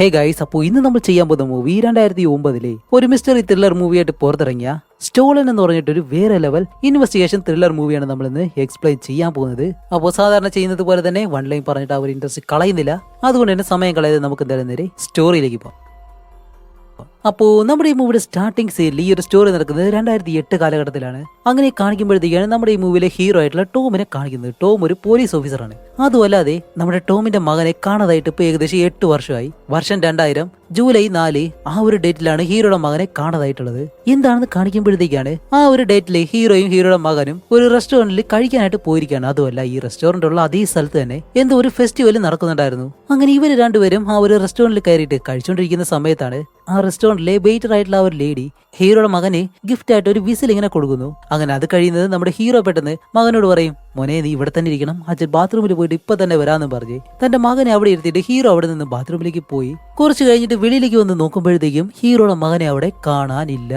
Hey guys അപ്പോൾ ഇന്ന് നമ്മൾ ചെയ്യാൻ പോകുന്ന മൂവി രണ്ടായിരത്തി ഒമ്പതിലെ ഒരു മിസ്റ്ററി ത്രില്ലർ മൂവിയായിട്ട് പുറത്തിറങ്ങിയ സ്റ്റോളൻ എന്ന് പറഞ്ഞിട്ട് ഒരു വേറെ ലെവൽ ഇൻവെസ്റ്റിഗേഷൻ ത്രില്ലർ മൂവിയാണ് നമ്മൾ ഇന്ന് എക്സ്പ്ലെയിൻ ചെയ്യാൻ പോകുന്നത്. അപ്പോൾ സാധാരണ ചെയ്യുന്നത് പോലെ തന്നെ വൺ ലൈൻ പറഞ്ഞിട്ട് ആ ഒരു ഇൻട്രസ്റ്റ് കളയുന്നില്ല. അതുകൊണ്ട് തന്നെ സമയം കളയാതെ നമുക്ക് എന്തായാലും നേരെ സ്റ്റോറിയിലേക്ക് പോകാം. അപ്പോൾ നമ്മുടെ ഈ മൂവിയുടെ സ്റ്റാർട്ടിംഗ് സീനിൽ ഈ ഒരു സ്റ്റോറി നടക്കുന്നത് രണ്ടായിരത്തി എട്ട് കാലഘട്ടത്തിലാണ്. അങ്ങനെ കാണിക്കുമ്പോഴത്തേക്കാണ് നമ്മുടെ ഈ മൂവിയിലെ ഹീറോ ആയിട്ടുള്ള ടോമിനെ കാണിക്കുന്നത്. ടോം ഒരു പോലീസ് ഓഫീസറാണ് അതുമല്ലാതെ നമ്മുടെ ടോമിന്റെ മകനെ കാണാതായിട്ട് ഇപ്പോൾ ഏകദേശം എട്ട് വർഷമായി. വർഷം രണ്ടായിരം ജൂലൈ നാല് ആ ഒരു ഡേറ്റിലാണ് ഹീറോയുടെ മകനെ കാണാതായിട്ടുള്ളത്. എന്താണെന്ന് കാണിക്കുമ്പോഴത്തേക്കാണ് ആ ഒരു ഡേറ്റിലെ ഹീറോയും ഹീറോയുടെ മകനും ഒരു റെസ്റ്റോറന്റിൽ കഴിക്കാനായിട്ട് പോയിരിക്കുകയാണ്. അതുമല്ല ഈ റെസ്റ്റോറന്റ് ഉള്ള അതേ സ്ഥലത്ത് തന്നെ എന്തോ ഒരു ഫെസ്റ്റിവൽ നടക്കുന്നുണ്ടായിരുന്നു. അങ്ങനെ ഇവർ രണ്ടുപേരും ആ ഒരു റെസ്റ്റോറന്റിൽ കയറിയിട്ട് കഴിച്ചുകൊണ്ടിരിക്കുന്ന സമയത്താണ് ആ റെസ്റ്റോറന്റിലെ വെയിറ്റർ ആയിട്ടുള്ള ഒരു ലേഡി ഹീറോയുടെ മകന് ഗിഫ്റ്റ് ആയിട്ട് ഒരു വിസിൽ ഇങ്ങനെ കൊടുക്കുന്നു. അങ്ങനെ അത് കഴിയുന്നത് നമ്മുടെ ഹീറോ പെട്ടെന്ന് മകനോട് പറയും മോനെ നീ ഇവിടെ തന്നെ ഇരിക്കണം. അച്ഛൻ ബാത്റൂമിൽ പോയിട്ട് ഇപ്പൊ തന്നെ വരാന്ന് പറഞ്ഞ് തന്റെ മകനെ അവിടെ ഇരുത്തിയിട്ട് ഹീറോ അവിടെ നിന്ന് ബാത്റൂമിലേക്ക് പോയി. കുറച്ച് കഴിഞ്ഞിട്ട് വെളിയിലേക്ക് വന്ന് നോക്കുമ്പോഴത്തേക്കും ഹീറോയുടെ മകനെ അവിടെ കാണാനില്ല.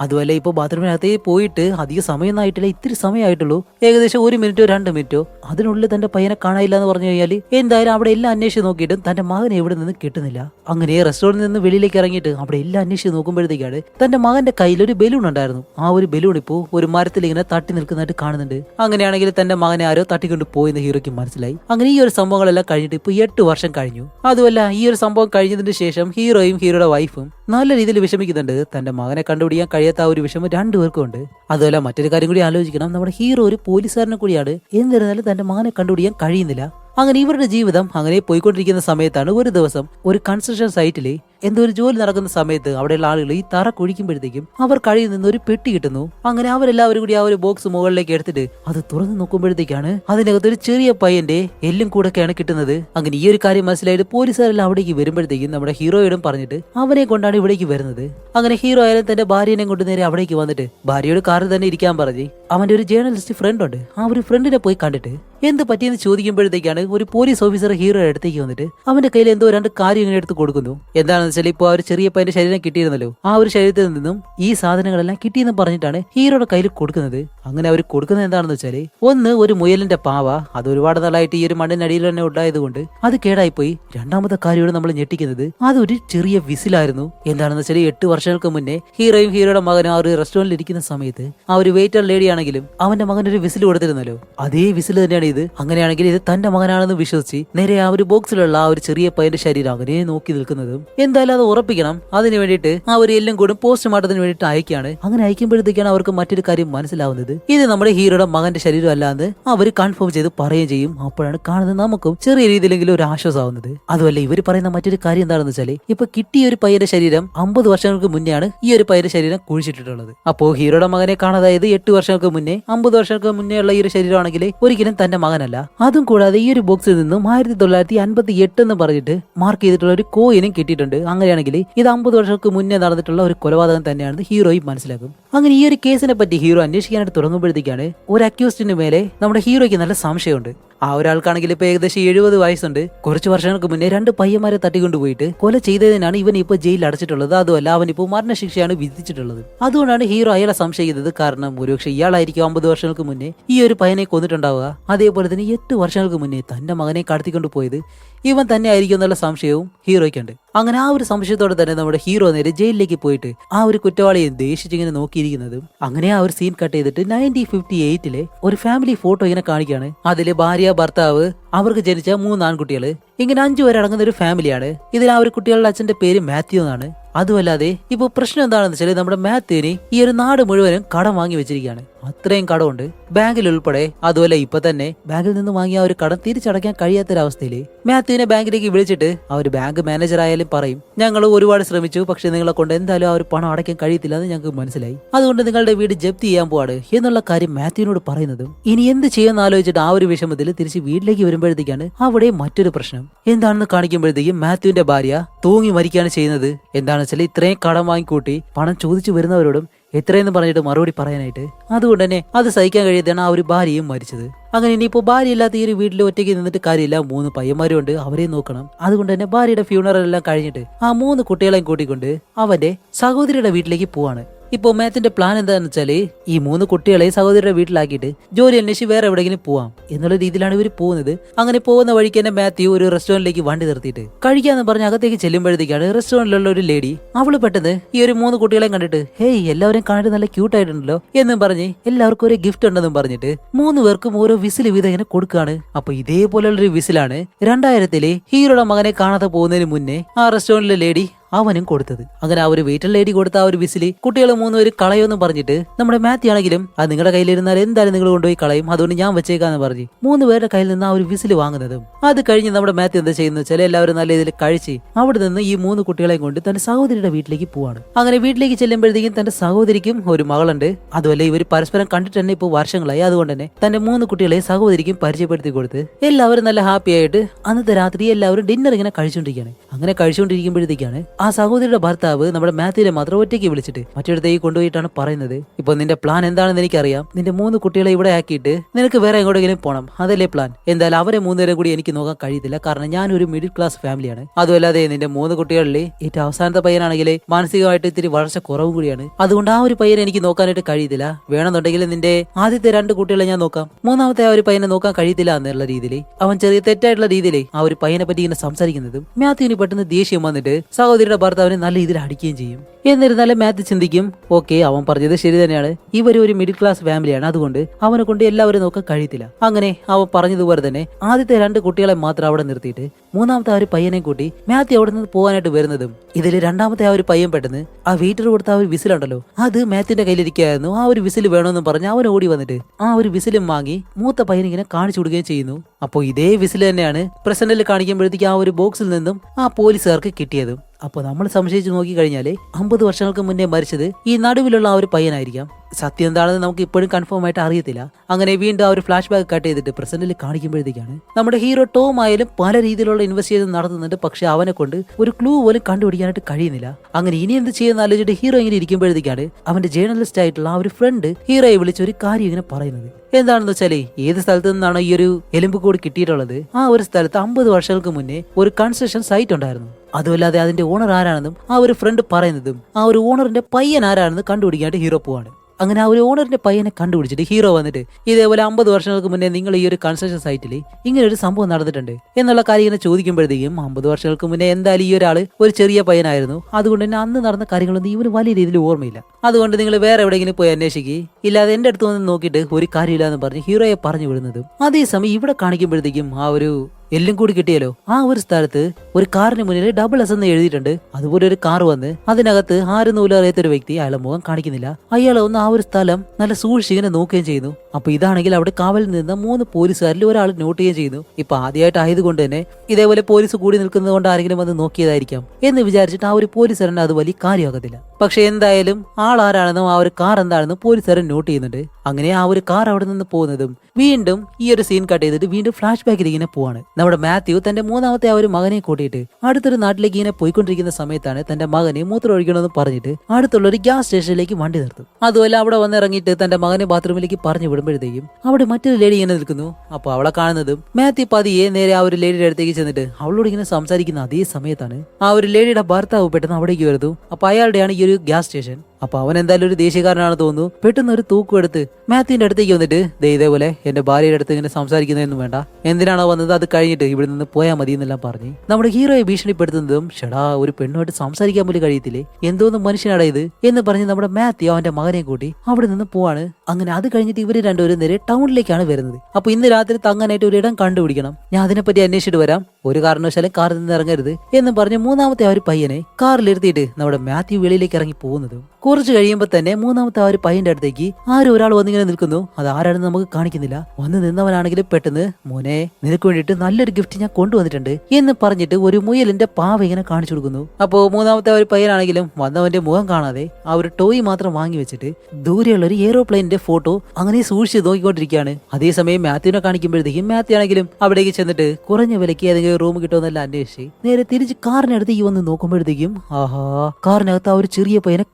അതുമല്ല ഇപ്പോൾ ബാത്റൂമിനകത്തേ പോയിട്ട് അധിക സമയമൊന്നും ആയിട്ടില്ല ഇത്തിരി സമയമായിട്ടുള്ളൂ. ഏകദേശം ഒരു മിനിറ്റോ രണ്ട് മിനിറ്റോ. അതിനുള്ളിൽ തന്റെ പയ്യനെ കാണാനില്ല എന്ന് പറഞ്ഞു കഴിഞ്ഞാൽ എന്തായാലും അവിടെ എല്ലാം അന്വേഷിച്ച് നോക്കിയിട്ടും തന്റെ മകൻ എവിടെ നിന്ന് കിട്ടുന്നില്ല. അങ്ങനെ റെസ്റ്റോറന്റിൽ നിന്ന് വെളിയിലേക്ക് ഇറങ്ങിയിട്ട് അവിടെ എല്ലാം അന്വേഷിച്ച് നോക്കുമ്പോഴത്തേക്കാണ് തന്റെ മകന്റെ കയ്യിൽ ഒരു ബലൂൺ ഉണ്ടായിരുന്നു. ആ ഒരു ബലൂൺ ഇപ്പോൾ ഒരു മരത്തിൽ ഇങ്ങനെ തട്ടി നിൽക്കുന്നതായിട്ട് കാണുന്നുണ്ട്. അങ്ങനെയാണെങ്കിൽ തന്റെ മകനെ ആരോ തട്ടിക്കൊണ്ട് പോയെന്ന് ഹീറോയ്ക്ക് മനസ്സിലായി. അങ്ങനെ ഈ ഒരു സംഭവങ്ങളെല്ലാം കഴിഞ്ഞിട്ട് ഇപ്പോൾ എട്ട് വർഷം കഴിഞ്ഞു. അതുമല്ല ഈ ഒരു സംഭവം കഴിഞ്ഞതിന് ശേഷം ഹീറോയും ഹീറോയുടെ വൈഫും നല്ല രീതിയിൽ വിഷമിക്കുന്നുണ്ട്. തന്റെ മകനെ കണ്ടുപിടിക്കാൻ കഴിയാത്ത ആ ഒരു വിഷമം രണ്ടുപേർക്കും ഉണ്ട് അതുപോലെ മറ്റൊരു കാര്യം കൂടി ആലോചിക്കണം. നമ്മുടെ ഹീറോ ഒരു പോലീസുകാരനെ കൂടിയാണ്. എന്നിരുന്നാലും തന്റെ മകനെ കണ്ടുപിടിക്കാൻ കഴിയുന്നില്ല. അങ്ങനെ ഇവരുടെ ജീവിതം അങ്ങനെ പോയിക്കൊണ്ടിരിക്കുന്ന സമയത്താണ് ഒരു ദിവസം ഒരു കൺസ്ട്രക്ഷൻ സൈറ്റിലെ എന്തോ ഒരു ജോലി നടക്കുന്ന സമയത്ത് അവിടെയുള്ള ആളുകൾ ഈ തറ കുഴിക്കുമ്പോഴത്തേക്കും അവർ കഴിയിൽ നിന്ന് ഒരു പെട്ടി കിട്ടുന്നു. അങ്ങനെ അവരെല്ലാവരും കൂടി ആ ഒരു ബോക്സ് മുകളിലേക്ക് എടുത്തിട്ട് അത് തുറന്നു നോക്കുമ്പോഴത്തേക്കാണ് അതിനകത്ത് ഒരു ചെറിയ പയ്യന്റെ എല്ലും കൂടൊക്കെയാണ് കിട്ടുന്നത്. അങ്ങനെ ഈ ഒരു കാര്യം മനസ്സിലായിട്ട് പോലീസുകാരെല്ലാം അവിടേക്ക് വരുമ്പോഴത്തേക്കും നമ്മുടെ ഹീറോയോടും പറഞ്ഞിട്ട് അവനെ കൊണ്ടാണ് ഇവിടേക്ക് വരുന്നത്. അങ്ങനെ ഹീറോ ആയാലും തന്റെ ഭാര്യനെ കൊണ്ട് നേരെ അവിടേക്ക് വന്നിട്ട് ഭാര്യയോട് കാറിൽ തന്നെ ഇരിക്കാൻ പറഞ്ഞ് അവന്റെ ഒരു ജേർണലിസ്റ്റ് ഫ്രണ്ട് ഉണ്ട്. ആ ഒരു ഫ്രണ്ടിനെ പോയി കണ്ടിട്ട് എന്ത് പറ്റിയെന്ന് ചോദിക്കുമ്പോഴത്തേക്കാണ് ഒരു പോലീസ് ഓഫീസർ ഹീറോയുടെ അടുത്തേക്ക് വന്നിട്ട് അവന്റെ കയ്യിൽ എന്തോ രണ്ട് കാര്യം ഇങ്ങനെ എടുത്ത് കൊടുക്കുന്നു. എന്താണെന്ന് വെച്ചാൽ ഇപ്പോൾ ആ ഒരു ചെറിയ പയ്യന്റെ ശരീരം കിട്ടിയിരുന്നല്ലോ. ആ ഒരു ശരീരത്തിൽ നിന്നും ഈ സാധനങ്ങളെല്ലാം കിട്ടിയെന്ന് പറഞ്ഞിട്ടാണ് ഹീറോയുടെ കയ്യിൽ കൊടുക്കുന്നത്. അങ്ങനെ അവർ കൊടുക്കുന്നത് എന്താണെന്ന് വെച്ചാൽ ഒന്ന് ഒരു മുയലിന്റെ പാവ. അത് ഒരുപാട് നാളായിട്ട് ഈ ഒരു മണ്ണിനടിയിൽ തന്നെ ഉണ്ടായതുകൊണ്ട് അത് കേടായിപ്പോയി. രണ്ടാമത്തെ കാര്യമാണ് നമ്മൾ ഞെട്ടിക്കുന്നത്. അതൊരു ചെറിയ വിസിലായിരുന്നു. എന്താണെന്ന് വെച്ചാൽ എട്ട് വർഷങ്ങൾക്ക് മുന്നേ ഹീറോയും ഹീറോയുടെ മകനും ആ ഒരു റെസ്റ്റോറന്റിൽ ഇരിക്കുന്ന സമയത്ത് ആ ഒരു വെയിറ്റർ ലേഡി ആണെങ്കിലും അവന്റെ മകൻ ഒരു വിസിൽ കൊടുത്തിരുന്നല്ലോ. അതേ വിസിൽ തന്നെയാണ് ഇത്? അങ്ങനെയാണെങ്കിൽ ഇത് തന്റെ മകനാണെന്ന് വിശ്വസിച്ച് നേരെ ആ ഒരു ബോക്സിലുള്ള ആ ഒരു ചെറിയ പയ്യന്റെ ശരീരം അങ്ങനെ നോക്കി നിൽക്കുന്നതും. എന്തായാലും അത് ഉറപ്പിക്കണം. അതിന് വേണ്ടിയിട്ട് ആ ഒരു എല്ലാം കൂടും പോസ്റ്റ്മോർട്ടത്തിന് വേണ്ടിയിട്ട് അയക്കുകയാണ്. അങ്ങനെ അയക്കുമ്പോഴത്തേക്കാണ് അവർക്ക് മറ്റൊരു കാര്യം മനസ്സിലാവുന്നത്. ഇത് നമ്മുടെ ഹീറോയുടെ മകന്റെ ശരീരം അല്ലാന്ന് അവർ കൺഫേം ചെയ്ത് പറയുകയും ചെയ്യും. അപ്പോഴാണ് കാണുന്നത് നമുക്കും ചെറിയ രീതിയിലെങ്കിലും ഒരു ആശ്വാസമാവുന്നത്. അതുമല്ല ഇവർ പറയുന്ന മറ്റൊരു കാര്യം എന്താണെന്ന് വെച്ചാൽ ഇപ്പൊ കിട്ടിയ ഒരു പയ്യന്റെ ശരീരം അമ്പത് വർഷങ്ങൾക്ക് മുന്നെയാണ് ഈ ഒരു പയ്യന്റെ ശരീരം കുഴിച്ചിട്ടിട്ടുള്ളത്. അപ്പോ ഹീറോയുടെ മകനെ കാണാതായത് എട്ട് വർഷങ്ങൾക്ക് മുന്നേ അമ്പത് വർഷങ്ങൾക്ക് മുന്നേ ഉള്ള ഈ ഒരു ശരീരമാണെങ്കിൽ ഒരിക്കലും തന്റെ മകനല്ല. അതും കൂടാതെ ഈ ഒരു ബോക്സിൽ നിന്നും ആയിരത്തി തൊള്ളായിരത്തി അൻപത്തി എട്ട് എന്ന് പറഞ്ഞിട്ട് മാർക്ക് ചെയ്തിട്ടുള്ള ഒരു കോയിനും കിട്ടിയിട്ടുണ്ട്. അങ്ങനെയാണെങ്കിൽ ഇത് അമ്പത് വർഷങ്ങൾക്ക് മുന്നേ നടന്നിട്ടുള്ള ഒരു കൊലപാതകം തന്നെയാണെന്ന് ഹീറോയും മനസ്സിലാക്കും. അങ്ങനെ ഈ ഒരു കേസിനെ പറ്റി ഹീറോ അന്വേഷിക്കാനായിട്ട് തുടങ്ങുമ്പോഴത്തേക്കാണ് ഒരു അക്യൂസ്റ്റിന് മേലെ നമ്മുടെ ഹീറോയ്ക്ക് നല്ല സംശയമുണ്ട്. ആ ഒരാൾക്കാണെങ്കിൽ ഇപ്പൊ ഏകദേശം എഴുപത് വയസ്സുണ്ട്. കുറച്ച് വർഷങ്ങൾക്ക് മുന്നേ രണ്ട് പയ്യന്മാരെ തട്ടിക്കൊണ്ടുപോയിട്ട് കൊല ചെയ്തതിനാണ് ഇവൻ ഇപ്പൊ ജയിലിൽ അടച്ചിട്ടുള്ളത്. അതുമല്ല അവൻ ഇപ്പോൾ മരണശിക്ഷയാണ് വിധിച്ചിട്ടുള്ളത്. അതുകൊണ്ടാണ് ഹീറോ അയാളെ സംശയിക്കുന്നത് കാരണം ഒരുപക്ഷെ ഇയാളായിരിക്കും അമ്പത് വർഷങ്ങൾക്ക് മുന്നേ ഈ ഒരു പയ്യനെ കൊന്നിട്ടുണ്ടാവുക. അതേപോലെ തന്നെ എട്ട് വർഷങ്ങൾക്ക് മുന്നേ തന്റെ മകനെ കടത്തിക്കൊണ്ട് പോയത് ഇവൻ തന്നെ ആയിരിക്കും എന്നുള്ള സംശയവും ഹീറോയ്ക്കുണ്ട് അങ്ങനെ ആ ഒരു സംശയത്തോടെ തന്നെ നമ്മുടെ ഹീറോ നേരെ ജയിലിലേക്ക് പോയിട്ട് ആ ഒരു കുറ്റവാളിയെ ദേഷിച്ചിങ്ങനെ നോക്കിയിരിക്കുന്നതും അങ്ങനെ ആ ഒരു സീൻ കട്ട് ചെയ്തിട്ട് നയന്റീൻ ഫിഫ്റ്റി എയ്റ്റിലെ ഒരു ഫാമിലി ഫോട്ടോ ഇങ്ങനെ കാണിക്കുകയാണ്. അതിൽ ഭാര്യ ഭർത്താവ് അവർക്ക് ജനിച്ച മൂന്ന് ആൺകുട്ടികൾ ഇങ്ങനെ അഞ്ചു പേരടങ്ങുന്ന ഒരു ഫാമിലിയാണ്. ഇതിൽ ആ ഒരു കുട്ടികളുടെ അച്ഛന്റെ പേര് മാത്യു എന്നാണ്. അതുമല്ലാതെ ഇപ്പൊ പ്രശ്നം എന്താണെന്ന് വെച്ചാൽ നമ്മുടെ മാത്യുവിന് ഈ ഒരു നാട് മുഴുവനും കടം വാങ്ങി വെച്ചിരിക്കുകയാണ്. അത്രയും കടമുണ്ട്. ബാങ്കിൽ ഉൾപ്പെടെ അതുപോലെ ഇപ്പൊ തന്നെ ബാങ്കിൽ നിന്ന് വാങ്ങിയ ആ ഒരു കടം തിരിച്ചടയ്ക്കാൻ കഴിയാത്തൊരവസ്ഥയിൽ മാത്യുവിനെ ബാങ്കിലേക്ക് വിളിച്ചിട്ട് ആ ഒരു ബാങ്ക് മാനേജർ ആയാലും പറയും ഞങ്ങൾ ഒരുപാട് ശ്രമിച്ചു പക്ഷെ നിങ്ങളെ കൊണ്ട് എന്തായാലും ആ ഒരു പണം അടയ്ക്കാൻ കഴിയത്തില്ല എന്ന് ഞങ്ങൾക്ക് മനസ്സിലായി. അതുകൊണ്ട് നിങ്ങളുടെ വീട് ജപ്തി ചെയ്യാൻ പോവാണ് എന്നുള്ള കാര്യം മാത്യുവിനോട് പറയുന്നതും ഇനി എന്ത് ചെയ്യുമെന്ന് ആലോചിച്ചിട്ട് ആ ഒരു വിഷമത്തിൽ തിരിച്ച് വീട്ടിലേക്ക് വരുമ്പോഴത്തേക്കാണ് അവിടെ മറ്റൊരു പ്രശ്നം. എന്താണെന്ന് കാണിക്കുമ്പോഴത്തേക്കും മാത്യുവിന്റെ ഭാര്യ തൂങ്ങി മരിക്കുകയാണ് ചെയ്യുന്നത്. എന്താണെന്ന് വെച്ചാൽ ഇത്രയും കടം വാങ്ങിക്കൂട്ടി പണം ചോദിച്ചു വരുന്നവരോടും എത്രയെന്ന് പറഞ്ഞിട്ട് മറുപടി പറയാനായിട്ട്. അതുകൊണ്ട് തന്നെ അത് സഹിക്കാൻ കഴിയാതെയാണ് ആ ഒരു ഭാര്യയും മരിച്ചത്. അങ്ങനെ ഇനിയിപ്പോൾ ഭാര്യ ഇല്ലാത്ത ഈ ഒരു വീട്ടിൽ ഒറ്റയ്ക്ക് നിന്നിട്ട് കാര്യമില്ല. മൂന്ന് പയ്യന്മാരും ഉണ്ട് അവരെയും നോക്കണം. അതുകൊണ്ട് തന്നെ ഭാര്യയുടെ ഫ്യൂണറൽ എല്ലാം കഴിഞ്ഞിട്ട് ആ മൂന്ന് കുട്ടികളെയും കൂട്ടിക്കൊണ്ട് അവന്റെ സഹോദരിയുടെ വീട്ടിലേക്ക് പോവാണ്. ഇപ്പൊ മാത്തിന്റെ പ്ലാൻ എന്താണെന്ന് വെച്ചാൽ ഈ മൂന്ന് കുട്ടികളെ സഹോദരിയുടെ വീട്ടിലാക്കിയിട്ട് ജോലി അന്വേഷിച്ച് വേറെ എവിടെങ്കിലും പോവാം എന്നുള്ള രീതിയിലാണ് ഇവർ പോകുന്നത്. അങ്ങനെ പോകുന്ന വഴിക്ക് തന്നെ മാത്യു ഒരു റെസ്റ്റോറന്റിലേക്ക് വണ്ടി നിർത്തിയിട്ട് കഴിക്കാന്ന് പറഞ്ഞ് അകത്തേക്ക് ചെല്ലുമ്പോഴത്തേക്കാണ് റെസ്റ്റോറന്റിലുള്ള ഒരു ലേഡി അവൾ പെട്ടെന്ന് ഈ ഒരു മൂന്ന് കുട്ടികളെ കണ്ടിട്ട് ഹേയ് എല്ലാവരും കണ്ടിട്ട് നല്ല ക്യൂട്ട് ആയിട്ടുണ്ടല്ലോ എന്നും പറഞ്ഞ് എല്ലാവർക്കും ഒരു ഗിഫ്റ്റ് ഉണ്ടെന്നും പറഞ്ഞിട്ട് മൂന്ന് പേർക്കും ഓരോ വിസിൽ വീതം ഇങ്ങനെ കൊടുക്കുകയാണ് അപ്പൊ ഇതേപോലെയുള്ള ഒരു വിസിലാണ് രണ്ടായിരത്തിലെ ഹീറോയുടെ മകനെ കാണാതെ പോകുന്നതിന് മുന്നേ ആ റെസ്റ്റോറന്റിലെ ലേഡി അവനും കൊടുത്തത്. അങ്ങനെ ആ ഒരു വെയിറ്റർ ലേഡി കൊടുത്ത ആ ഒരു വിസിൽ കുട്ടികൾ മൂന്നുപേര് കളയുമെന്ന് പറഞ്ഞിട്ട് നമ്മുടെ മാത്യു ആണെങ്കിലും അത് നിങ്ങളുടെ കയ്യിലിരുന്നാൽ എന്തായാലും നിങ്ങൾ കൊണ്ടുപോയി കളയും. അതുകൊണ്ട് ഞാൻ വെച്ചേക്കാന്ന് പറഞ്ഞ് മൂന്ന് പേരുടെ കയ്യിൽ നിന്ന് ആ ഒരു വിസിൽ വാങ്ങുന്നതും. അത് കഴിഞ്ഞ് നമ്മുടെ മാത്യു എന്താ ചെയ്യുന്നത് ചില എല്ലാവരും നല്ല രീതിയിൽ കഴിച്ച് അവിടെ നിന്ന് ഈ മൂന്ന് കുട്ടികളെയും കൊണ്ട് തന്റെ സഹോദരിയുടെ വീട്ടിലേക്ക് പോവാണ്. അങ്ങനെ വീട്ടിലേക്ക് ചെല്ലുമ്പോഴത്തേക്കും തന്റെ സഹോദരിക്കും ഒരു മകളുണ്ട്. അതുമല്ല ഇവർ പരസ്പരം കണ്ടിട്ട് തന്നെ ഇപ്പോൾ വർഷങ്ങളായി. അതുകൊണ്ട് തന്നെ തന്റെ മൂന്ന് കുട്ടികളെ സഹോദരിക്കും പരിചയപ്പെടുത്തി കൊടുത്ത് എല്ലാവരും നല്ല ഹാപ്പി ആയിട്ട് അന്നത്തെ രാത്രി എല്ലാവരും ഡിന്നർ ഇങ്ങനെ കഴിച്ചുകൊണ്ടിരിക്കുകയാണ് അങ്ങനെ കഴിച്ചുകൊണ്ടിരിക്കുമ്പോഴത്തേക്കാണ് സഹോദരിയുടെ ഭർത്താവ് നമ്മുടെ മാത്യുവിനെ മാത്രം ഒറ്റയ്ക്ക് വിളിച്ചിട്ട് മറ്റൊരിടത്തേക്ക് കൊണ്ടുപോയിട്ടാണ് പറയുന്നത്. ഇപ്പൊ നിന്റെ പ്ലാൻ എന്താണെന്ന് എനിക്കറിയാം. നിന്റെ മൂന്ന് കുട്ടികളെ ഇവിടെ ആക്കിയിട്ട് നിനക്ക് വേറെ എങ്ങോട്ടെങ്കിലും പോണം. അതല്ലേ പ്ലാൻ എന്തായാലും അവരെ മൂന്നുപേരും കൂടി എനിക്ക് നോക്കാൻ കഴിയത്തില്ല. കാരണം ഞാൻ ഒരു മിഡിൽ ക്ലാസ് ഫാമിലിയാണ് അതുമല്ലാതെ നിന്റെ മൂന്ന് കുട്ടികളിൽ ഏറ്റവും അവസാനത്തെ പയ്യനാണെങ്കിൽ മാനസികമായിട്ട് ഇത്തിരി വളർച്ച കുറവ് കൂടിയാണ്. അതുകൊണ്ട് ആ ഒരു പയ്യനെ എനിക്ക് നോക്കാനായിട്ട് കഴിയത്തില്ല. വേണമെന്നുണ്ടെങ്കിൽ നിന്റെ ആദ്യത്തെ രണ്ട് കുട്ടികളെ ഞാൻ നോക്കാം. മൂന്നാമത്തെ ആ ഒരു പയ്യനെ നോക്കാൻ കഴിയത്തില്ല എന്നുള്ള രീതിയിൽ അവൻ ചെറിയ തെറ്റായിട്ടുള്ള രീതിയിൽ ആ ഒരു പയ്യനെ പറ്റി ഇങ്ങനെ സംസാരിക്കുന്നതും മാത്യുവിന് പെട്ടെന്ന് ദേഷ്യം വന്നിട്ട് സഹോദരിയുടെ ഭർത്താവിനെ നല്ല രീതിയിൽ അടിക്കുകയും ചെയ്യും. എന്നിരുന്നാലും മാത്യു ചിന്തിക്കും ഓക്കെ അവൻ പറഞ്ഞത് ശരി തന്നെയാണ്. ഇവർ ഒരു മിഡിൽ ക്ലാസ് ഫാമിലിയാണ് അതുകൊണ്ട് അവനെ കൊണ്ട് എല്ലാവരും നോക്കാൻ കഴിയത്തില്ല. അങ്ങനെ അവൻ പറഞ്ഞതുപോലെ തന്നെ ആദ്യത്തെ രണ്ട് കുട്ടികളെ മാത്രം അവിടെ നിർത്തിയിട്ട് മൂന്നാമത്തെ ആ ഒരു പയ്യനെ കൂട്ടി മാത്യു അവിടെ നിന്ന് പോകാനായിട്ട് വരുന്നതും. ഇതിൽ രണ്ടാമത്തെ ആ ഒരു പയ്യൻ പെട്ടെന്ന് ആ വെയിറ്റർ കൊടുത്ത ആ ഒരു വിസിലുണ്ടല്ലോ. അത് മാത്യുവിന്റെ കയ്യിലിരിക്കുകയായിരുന്നു. ആ ഒരു വിസിൽ വേണമെന്ന് പറഞ്ഞ് അവൻ ഓടി വന്നിട്ട് ആ ഒരു വിസിലും വാങ്ങി മൂത്ത പയ്യൻ ഇങ്ങനെ കാണിച്ചു കൊടുക്കുകയും ചെയ്യുന്നു. അപ്പോൾ ഇതേ വിസിൽ തന്നെയാണ് പ്രസന്റിൽ കാണിക്കുമ്പോഴത്തേക്ക് ആ ഒരു ബോക്സിൽ നിന്നും ആ പോലീസുകാർക്ക് കിട്ടിയതും. അപ്പോൾ നമ്മൾ സംശയിച്ച് നോക്കിക്കഴിഞ്ഞാൽ അമ്പത് വർഷങ്ങൾക്ക് മുന്നേ മരിച്ചത് ഈ നടുവിലുള്ള ആ ഒരു പയ്യനായിരിക്കാം. സത്യം എന്താണെന്ന് നമുക്ക് ഇപ്പോഴും കൺഫേം ആയിട്ട് അറിയത്തില്ല. അങ്ങനെ വീണ്ടും ആ ഒരു ഫ്ലാഷ് ബാക്ക് കട്ട് ചെയ്തിട്ട് പ്രസന്റിൽ കാണിക്കുമ്പോഴത്തേക്കാണ് നമ്മുടെ ഹീറോ ടോം ആയാലും പല രീതിയിലുള്ള ഇൻവെസ്റ്റ് ചെയ്ത് നടത്തുന്നുണ്ട്. പക്ഷെ അവനെ കൊണ്ട് ഒരു ക്ലൂ പോലും കണ്ടുപിടിക്കാനായിട്ട് കഴിയുന്നില്ല. അങ്ങനെ ഇനി എന്ത് ചെയ്യുന്ന ആലോചിച്ചിട്ട് ഹീറോ ഇങ്ങനെ ഇരിക്കുമ്പോഴത്തേക്കാണ് അവന്റെ ജേർണലിസ്റ്റ് ആയിട്ടുള്ള ആ ഒരു ഫ്രണ്ട് ഹീറോയെ വിളിച്ച് ഒരു കാര്യം ഇങ്ങനെ പറയുന്നത്. എന്താണെന്ന് വെച്ചാൽ ഏത് സ്ഥലത്ത് നിന്നാണ് ഈ ഒരു എലുമ്പ് കൂടി കിട്ടിയിട്ടുള്ളത്? ആ ഒരു സ്ഥലത്ത് അമ്പത് വർഷങ്ങൾക്ക് മുന്നേ ഒരു കൺസ്ട്രക്ഷൻ സൈറ്റ് ഉണ്ടായിരുന്നു. അതുമല്ലാതെ അതിന്റെ ഓണർ ആരാണെന്നും ആ ഒരു ഫ്രണ്ട് പറയുന്നതും ആ ഒരു ഓണറിന്റെ പയ്യൻ ആരാണെന്ന് കണ്ടുപിടിക്കാണ്ട് ഹീറോ പോവാണ്. അങ്ങനെ ആ ഒരു ഓണറിന്റെ പയ്യനെ കണ്ടുപിടിച്ചിട്ട് ഹീറോ വന്നിട്ട് ഇതേപോലെ അമ്പത് വർഷങ്ങൾക്ക് മുന്നേ നിങ്ങൾ ഈ ഒരു കൺസ്ട്രക്ഷൻ സൈറ്റിൽ ഇങ്ങനെ ഒരു സംഭവം നടന്നിട്ടുണ്ട് എന്നുള്ള കാര്യം ഇങ്ങനെ ചോദിക്കുമ്പോഴത്തേക്കും അമ്പത് വർഷങ്ങൾക്ക് മുന്നേ എന്തായാലും ഈ ഒരാൾ ഒരു ചെറിയ പയ്യനായിരുന്നു. അതുകൊണ്ട് തന്നെ അന്ന് നടന്ന കാര്യങ്ങളൊന്നും ഇവന് വലിയ രീതിയിൽ ഓർമ്മയില്ല. അതുകൊണ്ട് നിങ്ങൾ വേറെ എവിടെയെങ്കിലും പോയി അന്വേഷിക്കുക ഇല്ലാതെ എന്റെ അടുത്ത് വന്ന് നോക്കിയിട്ട് ഒരു കാര്യമില്ല എന്ന് പറഞ്ഞ് ഹീറോയെ പറഞ്ഞു വിടുന്നതും അതേസമയം ഇവിടെ കാണിക്കുമ്പോഴത്തേക്കും ആ ഒരു എല്ലാം കൂടി കിട്ടിയല്ലോ ആ ഒരു സ്ഥലത്ത് ഒരു കാറിന് മുന്നിൽ ഡബിൾ എസ് എന്ന് എഴുതിയിട്ടുണ്ട്. അതുപോലെ ഒരു കാർ വന്ന് അതിനകത്ത് ആരും നൂലും ഒരു വ്യക്തി അയാളെ മുഖം കാണിക്കുന്നില്ല. അയാൾ ഒന്ന് ആ ഒരു സ്ഥലം നല്ല സൂക്ഷിച്ചിങ്ങനെ നോക്കുകയും ചെയ്യുന്നു. അപ്പൊ ഇതാണെങ്കിൽ അവിടെ കാവലിൽ നിന്ന് മൂന്ന് പോലീസുകാരിൽ ഒരാൾ നോട്ട് ചെയ്യുകയും ചെയ്യുന്നു. ഇപ്പൊ ആദ്യമായിട്ട് ആയതുകൊണ്ട് തന്നെ ഇതേപോലെ പോലീസ് കൂടി നിൽക്കുന്നത് കൊണ്ട് ആരെങ്കിലും വന്ന് നോക്കിയതായിരിക്കാം എന്ന് വിചാരിച്ചിട്ട് ആ ഒരു പോലീസുകാരൻ അത് വലിയ കാര്യമാകത്തില്ല പക്ഷെ എന്തായാലും ആൾ ആരാണെന്നും ആ ഒരു കാർ എന്താണെന്നും പോലീസുകാരൻ നോട്ട് ചെയ്യുന്നുണ്ട്. അങ്ങനെ ആ ഒരു കാർ അവിടെ നിന്ന് പോകുന്നതും വീണ്ടും ഈ ഒരു സീൻ കട്ട് ചെയ്തിട്ട് വീണ്ടും ഫ്ലാഷ് ബാക്കിൽ ഇങ്ങനെ പോവാണ്. നമ്മുടെ മാത്യു തന്റെ മൂന്നാമത്തെ ആ ഒരു മകനെ കൂട്ടിയിട്ട് അടുത്തൊരു നാട്ടിലേക്ക് ഇങ്ങനെ പോയിക്കൊണ്ടിരിക്കുന്ന സമയത്താണ് തന്റെ മകനെ മൂത്രം ഒഴിക്കണമെന്ന് പറഞ്ഞിട്ട് അടുത്തുള്ള ഒരു ഗ്യാസ് സ്റ്റേഷനിലേക്ക് വണ്ടി നിർത്തും. അതുപോലെ അവിടെ വന്നിറങ്ങിയിട്ട് തന്റെ മകനെ ബാത്റൂമിലേക്ക് പറഞ്ഞു വിടുമ്പോഴത്തേക്കും അവിടെ മറ്റൊരു ലേഡി ഇങ്ങനെ നിൽക്കുന്നു. അപ്പൊ അവളെ കാണുന്നതും മാത്യു പതിയെ നേരെ ആ ഒരു ലേഡിയുടെ അടുത്തേക്ക് ചെന്നിട്ട് അവളോട് ഇങ്ങനെ സംസാരിക്കുന്ന അതേ സമയത്താണ് ആ ഒരു ലേഡിയുടെ ഭർത്താവ് പെട്ടെന്ന് അവിടേക്ക് വരുന്നു. അപ്പൊ അയാളുടെയാണ് ഈ ഒരു ഗ്യാസ് സ്റ്റേഷൻ അപ്പൊ അവൻ എന്തായാലും ഒരു ദേശീയക്കാരനാണെന്ന് തോന്നുന്നു. പെട്ടെന്ന് ഒരു തൂക്കും എടുത്ത് മാത്യുവിന്റെ അടുത്തേക്ക് വന്നിട്ട് ദേ ഇതേപോലെ എന്റെ ഭാര്യയുടെ അടുത്ത് ഇങ്ങനെ സംസാരിക്കുന്നതെന്നും വേണ്ട. എന്തിനാണോ വന്നത്? അത് കഴിഞ്ഞിട്ട് ഇവിടെ നിന്ന് പോയാൽ മതി എന്നെല്ലാം പറഞ്ഞ് നമ്മുടെ ഹീറോയെ ഭീഷണിപ്പെടുത്തുന്നതും ഷടാ ഒരു പെണ്ണുമായിട്ട് സംസാരിക്കാൻ പോലും കഴിയത്തില്ലേ? എന്തോന്ന് മനുഷ്യനാടാ ഇത്? എന്ന് പറഞ്ഞ് നമ്മുടെ മാത്യു അവന്റെ മകനെ കൂട്ടി അവിടെ നിന്ന് പോവാണ്. അങ്ങനെ അത് കഴിഞ്ഞിട്ട് ഇവർ രണ്ടുപേരും നേരെ ടൗണിലേക്കാണ് വരുന്നത്. അപ്പൊ ഇന്ന് രാത്രി തങ്ങാനായിട്ട് ഒരു ഇടം കണ്ടുപിടിക്കണം. ഞാൻ അതിനെപ്പറ്റി അന്വേഷിച്ചിട്ട് വരാം. ഒരു കാരണവശാലും കാറിൽ നിന്ന് ഇറങ്ങരുത് എന്ന് പറഞ്ഞ് മൂന്നാമത്തെ ആ ഒരു പയ്യനെ കാറിലിരുത്തിയിട്ട് നമ്മുടെ മാത്യു വെളിയിലേക്ക് ഇറങ്ങി പോകുന്നതും. കുറച്ച് കഴിയുമ്പോൾ തന്നെ മൂന്നാമത്തെ ആ ഒരു പയ്യന്റെ അടുത്തേക്ക് ആരും ഒരാൾ വന്നിങ്ങനെ നിൽക്കുന്നു. അത് ആരാണെന്ന് നമുക്ക് കാണിക്കുന്നില്ല. വന്ന് നിന്നവനാണെങ്കിൽ പെട്ടെന്ന് മോനെ നിനക്ക് വേണ്ടിയിട്ട് നല്ലൊരു ഗിഫ്റ്റ് ഞാൻ കൊണ്ടുവന്നിട്ടുണ്ട് എന്ന് പറഞ്ഞിട്ട് ഒരു മുയലിന്റെ പാവ ഇങ്ങനെ കാണിച്ചു കൊടുക്കുന്നു. അപ്പോ മൂന്നാമത്തെ ഒരു പയ്യനാണെങ്കിലും വന്നവന്റെ മുഖം കാണാതെ ആ ഒരു ടോയ് മാത്രം വാങ്ങി വെച്ചിട്ട് ദൂരെയുള്ള ഒരു എയ്റോപ്ലെയിനിന്റെ ഫോട്ടോ അങ്ങനെ സൂക്ഷിച്ച് നോക്കിക്കൊണ്ടിരിക്കുകയാണ്. അതേസമയം മാത്യുവിനെ കാണിക്കുമ്പോഴത്തേക്കും മാത്യു ആണെങ്കിലും അവിടേക്ക് ചെന്നിട്ട് കുറഞ്ഞ വിലയ്ക്ക് ഏതെങ്കിലും റൂം കിട്ടുമെന്നല്ല അന്വേഷിച്ച് നേരെ തിരിച്ച് കാറിനടുത്ത് ഈ വന്ന് നോക്കുമ്പോഴത്തേക്കും ആഹാ കാറിനകത്ത് ആ ഒരു ചെറിയ പയ്യനെ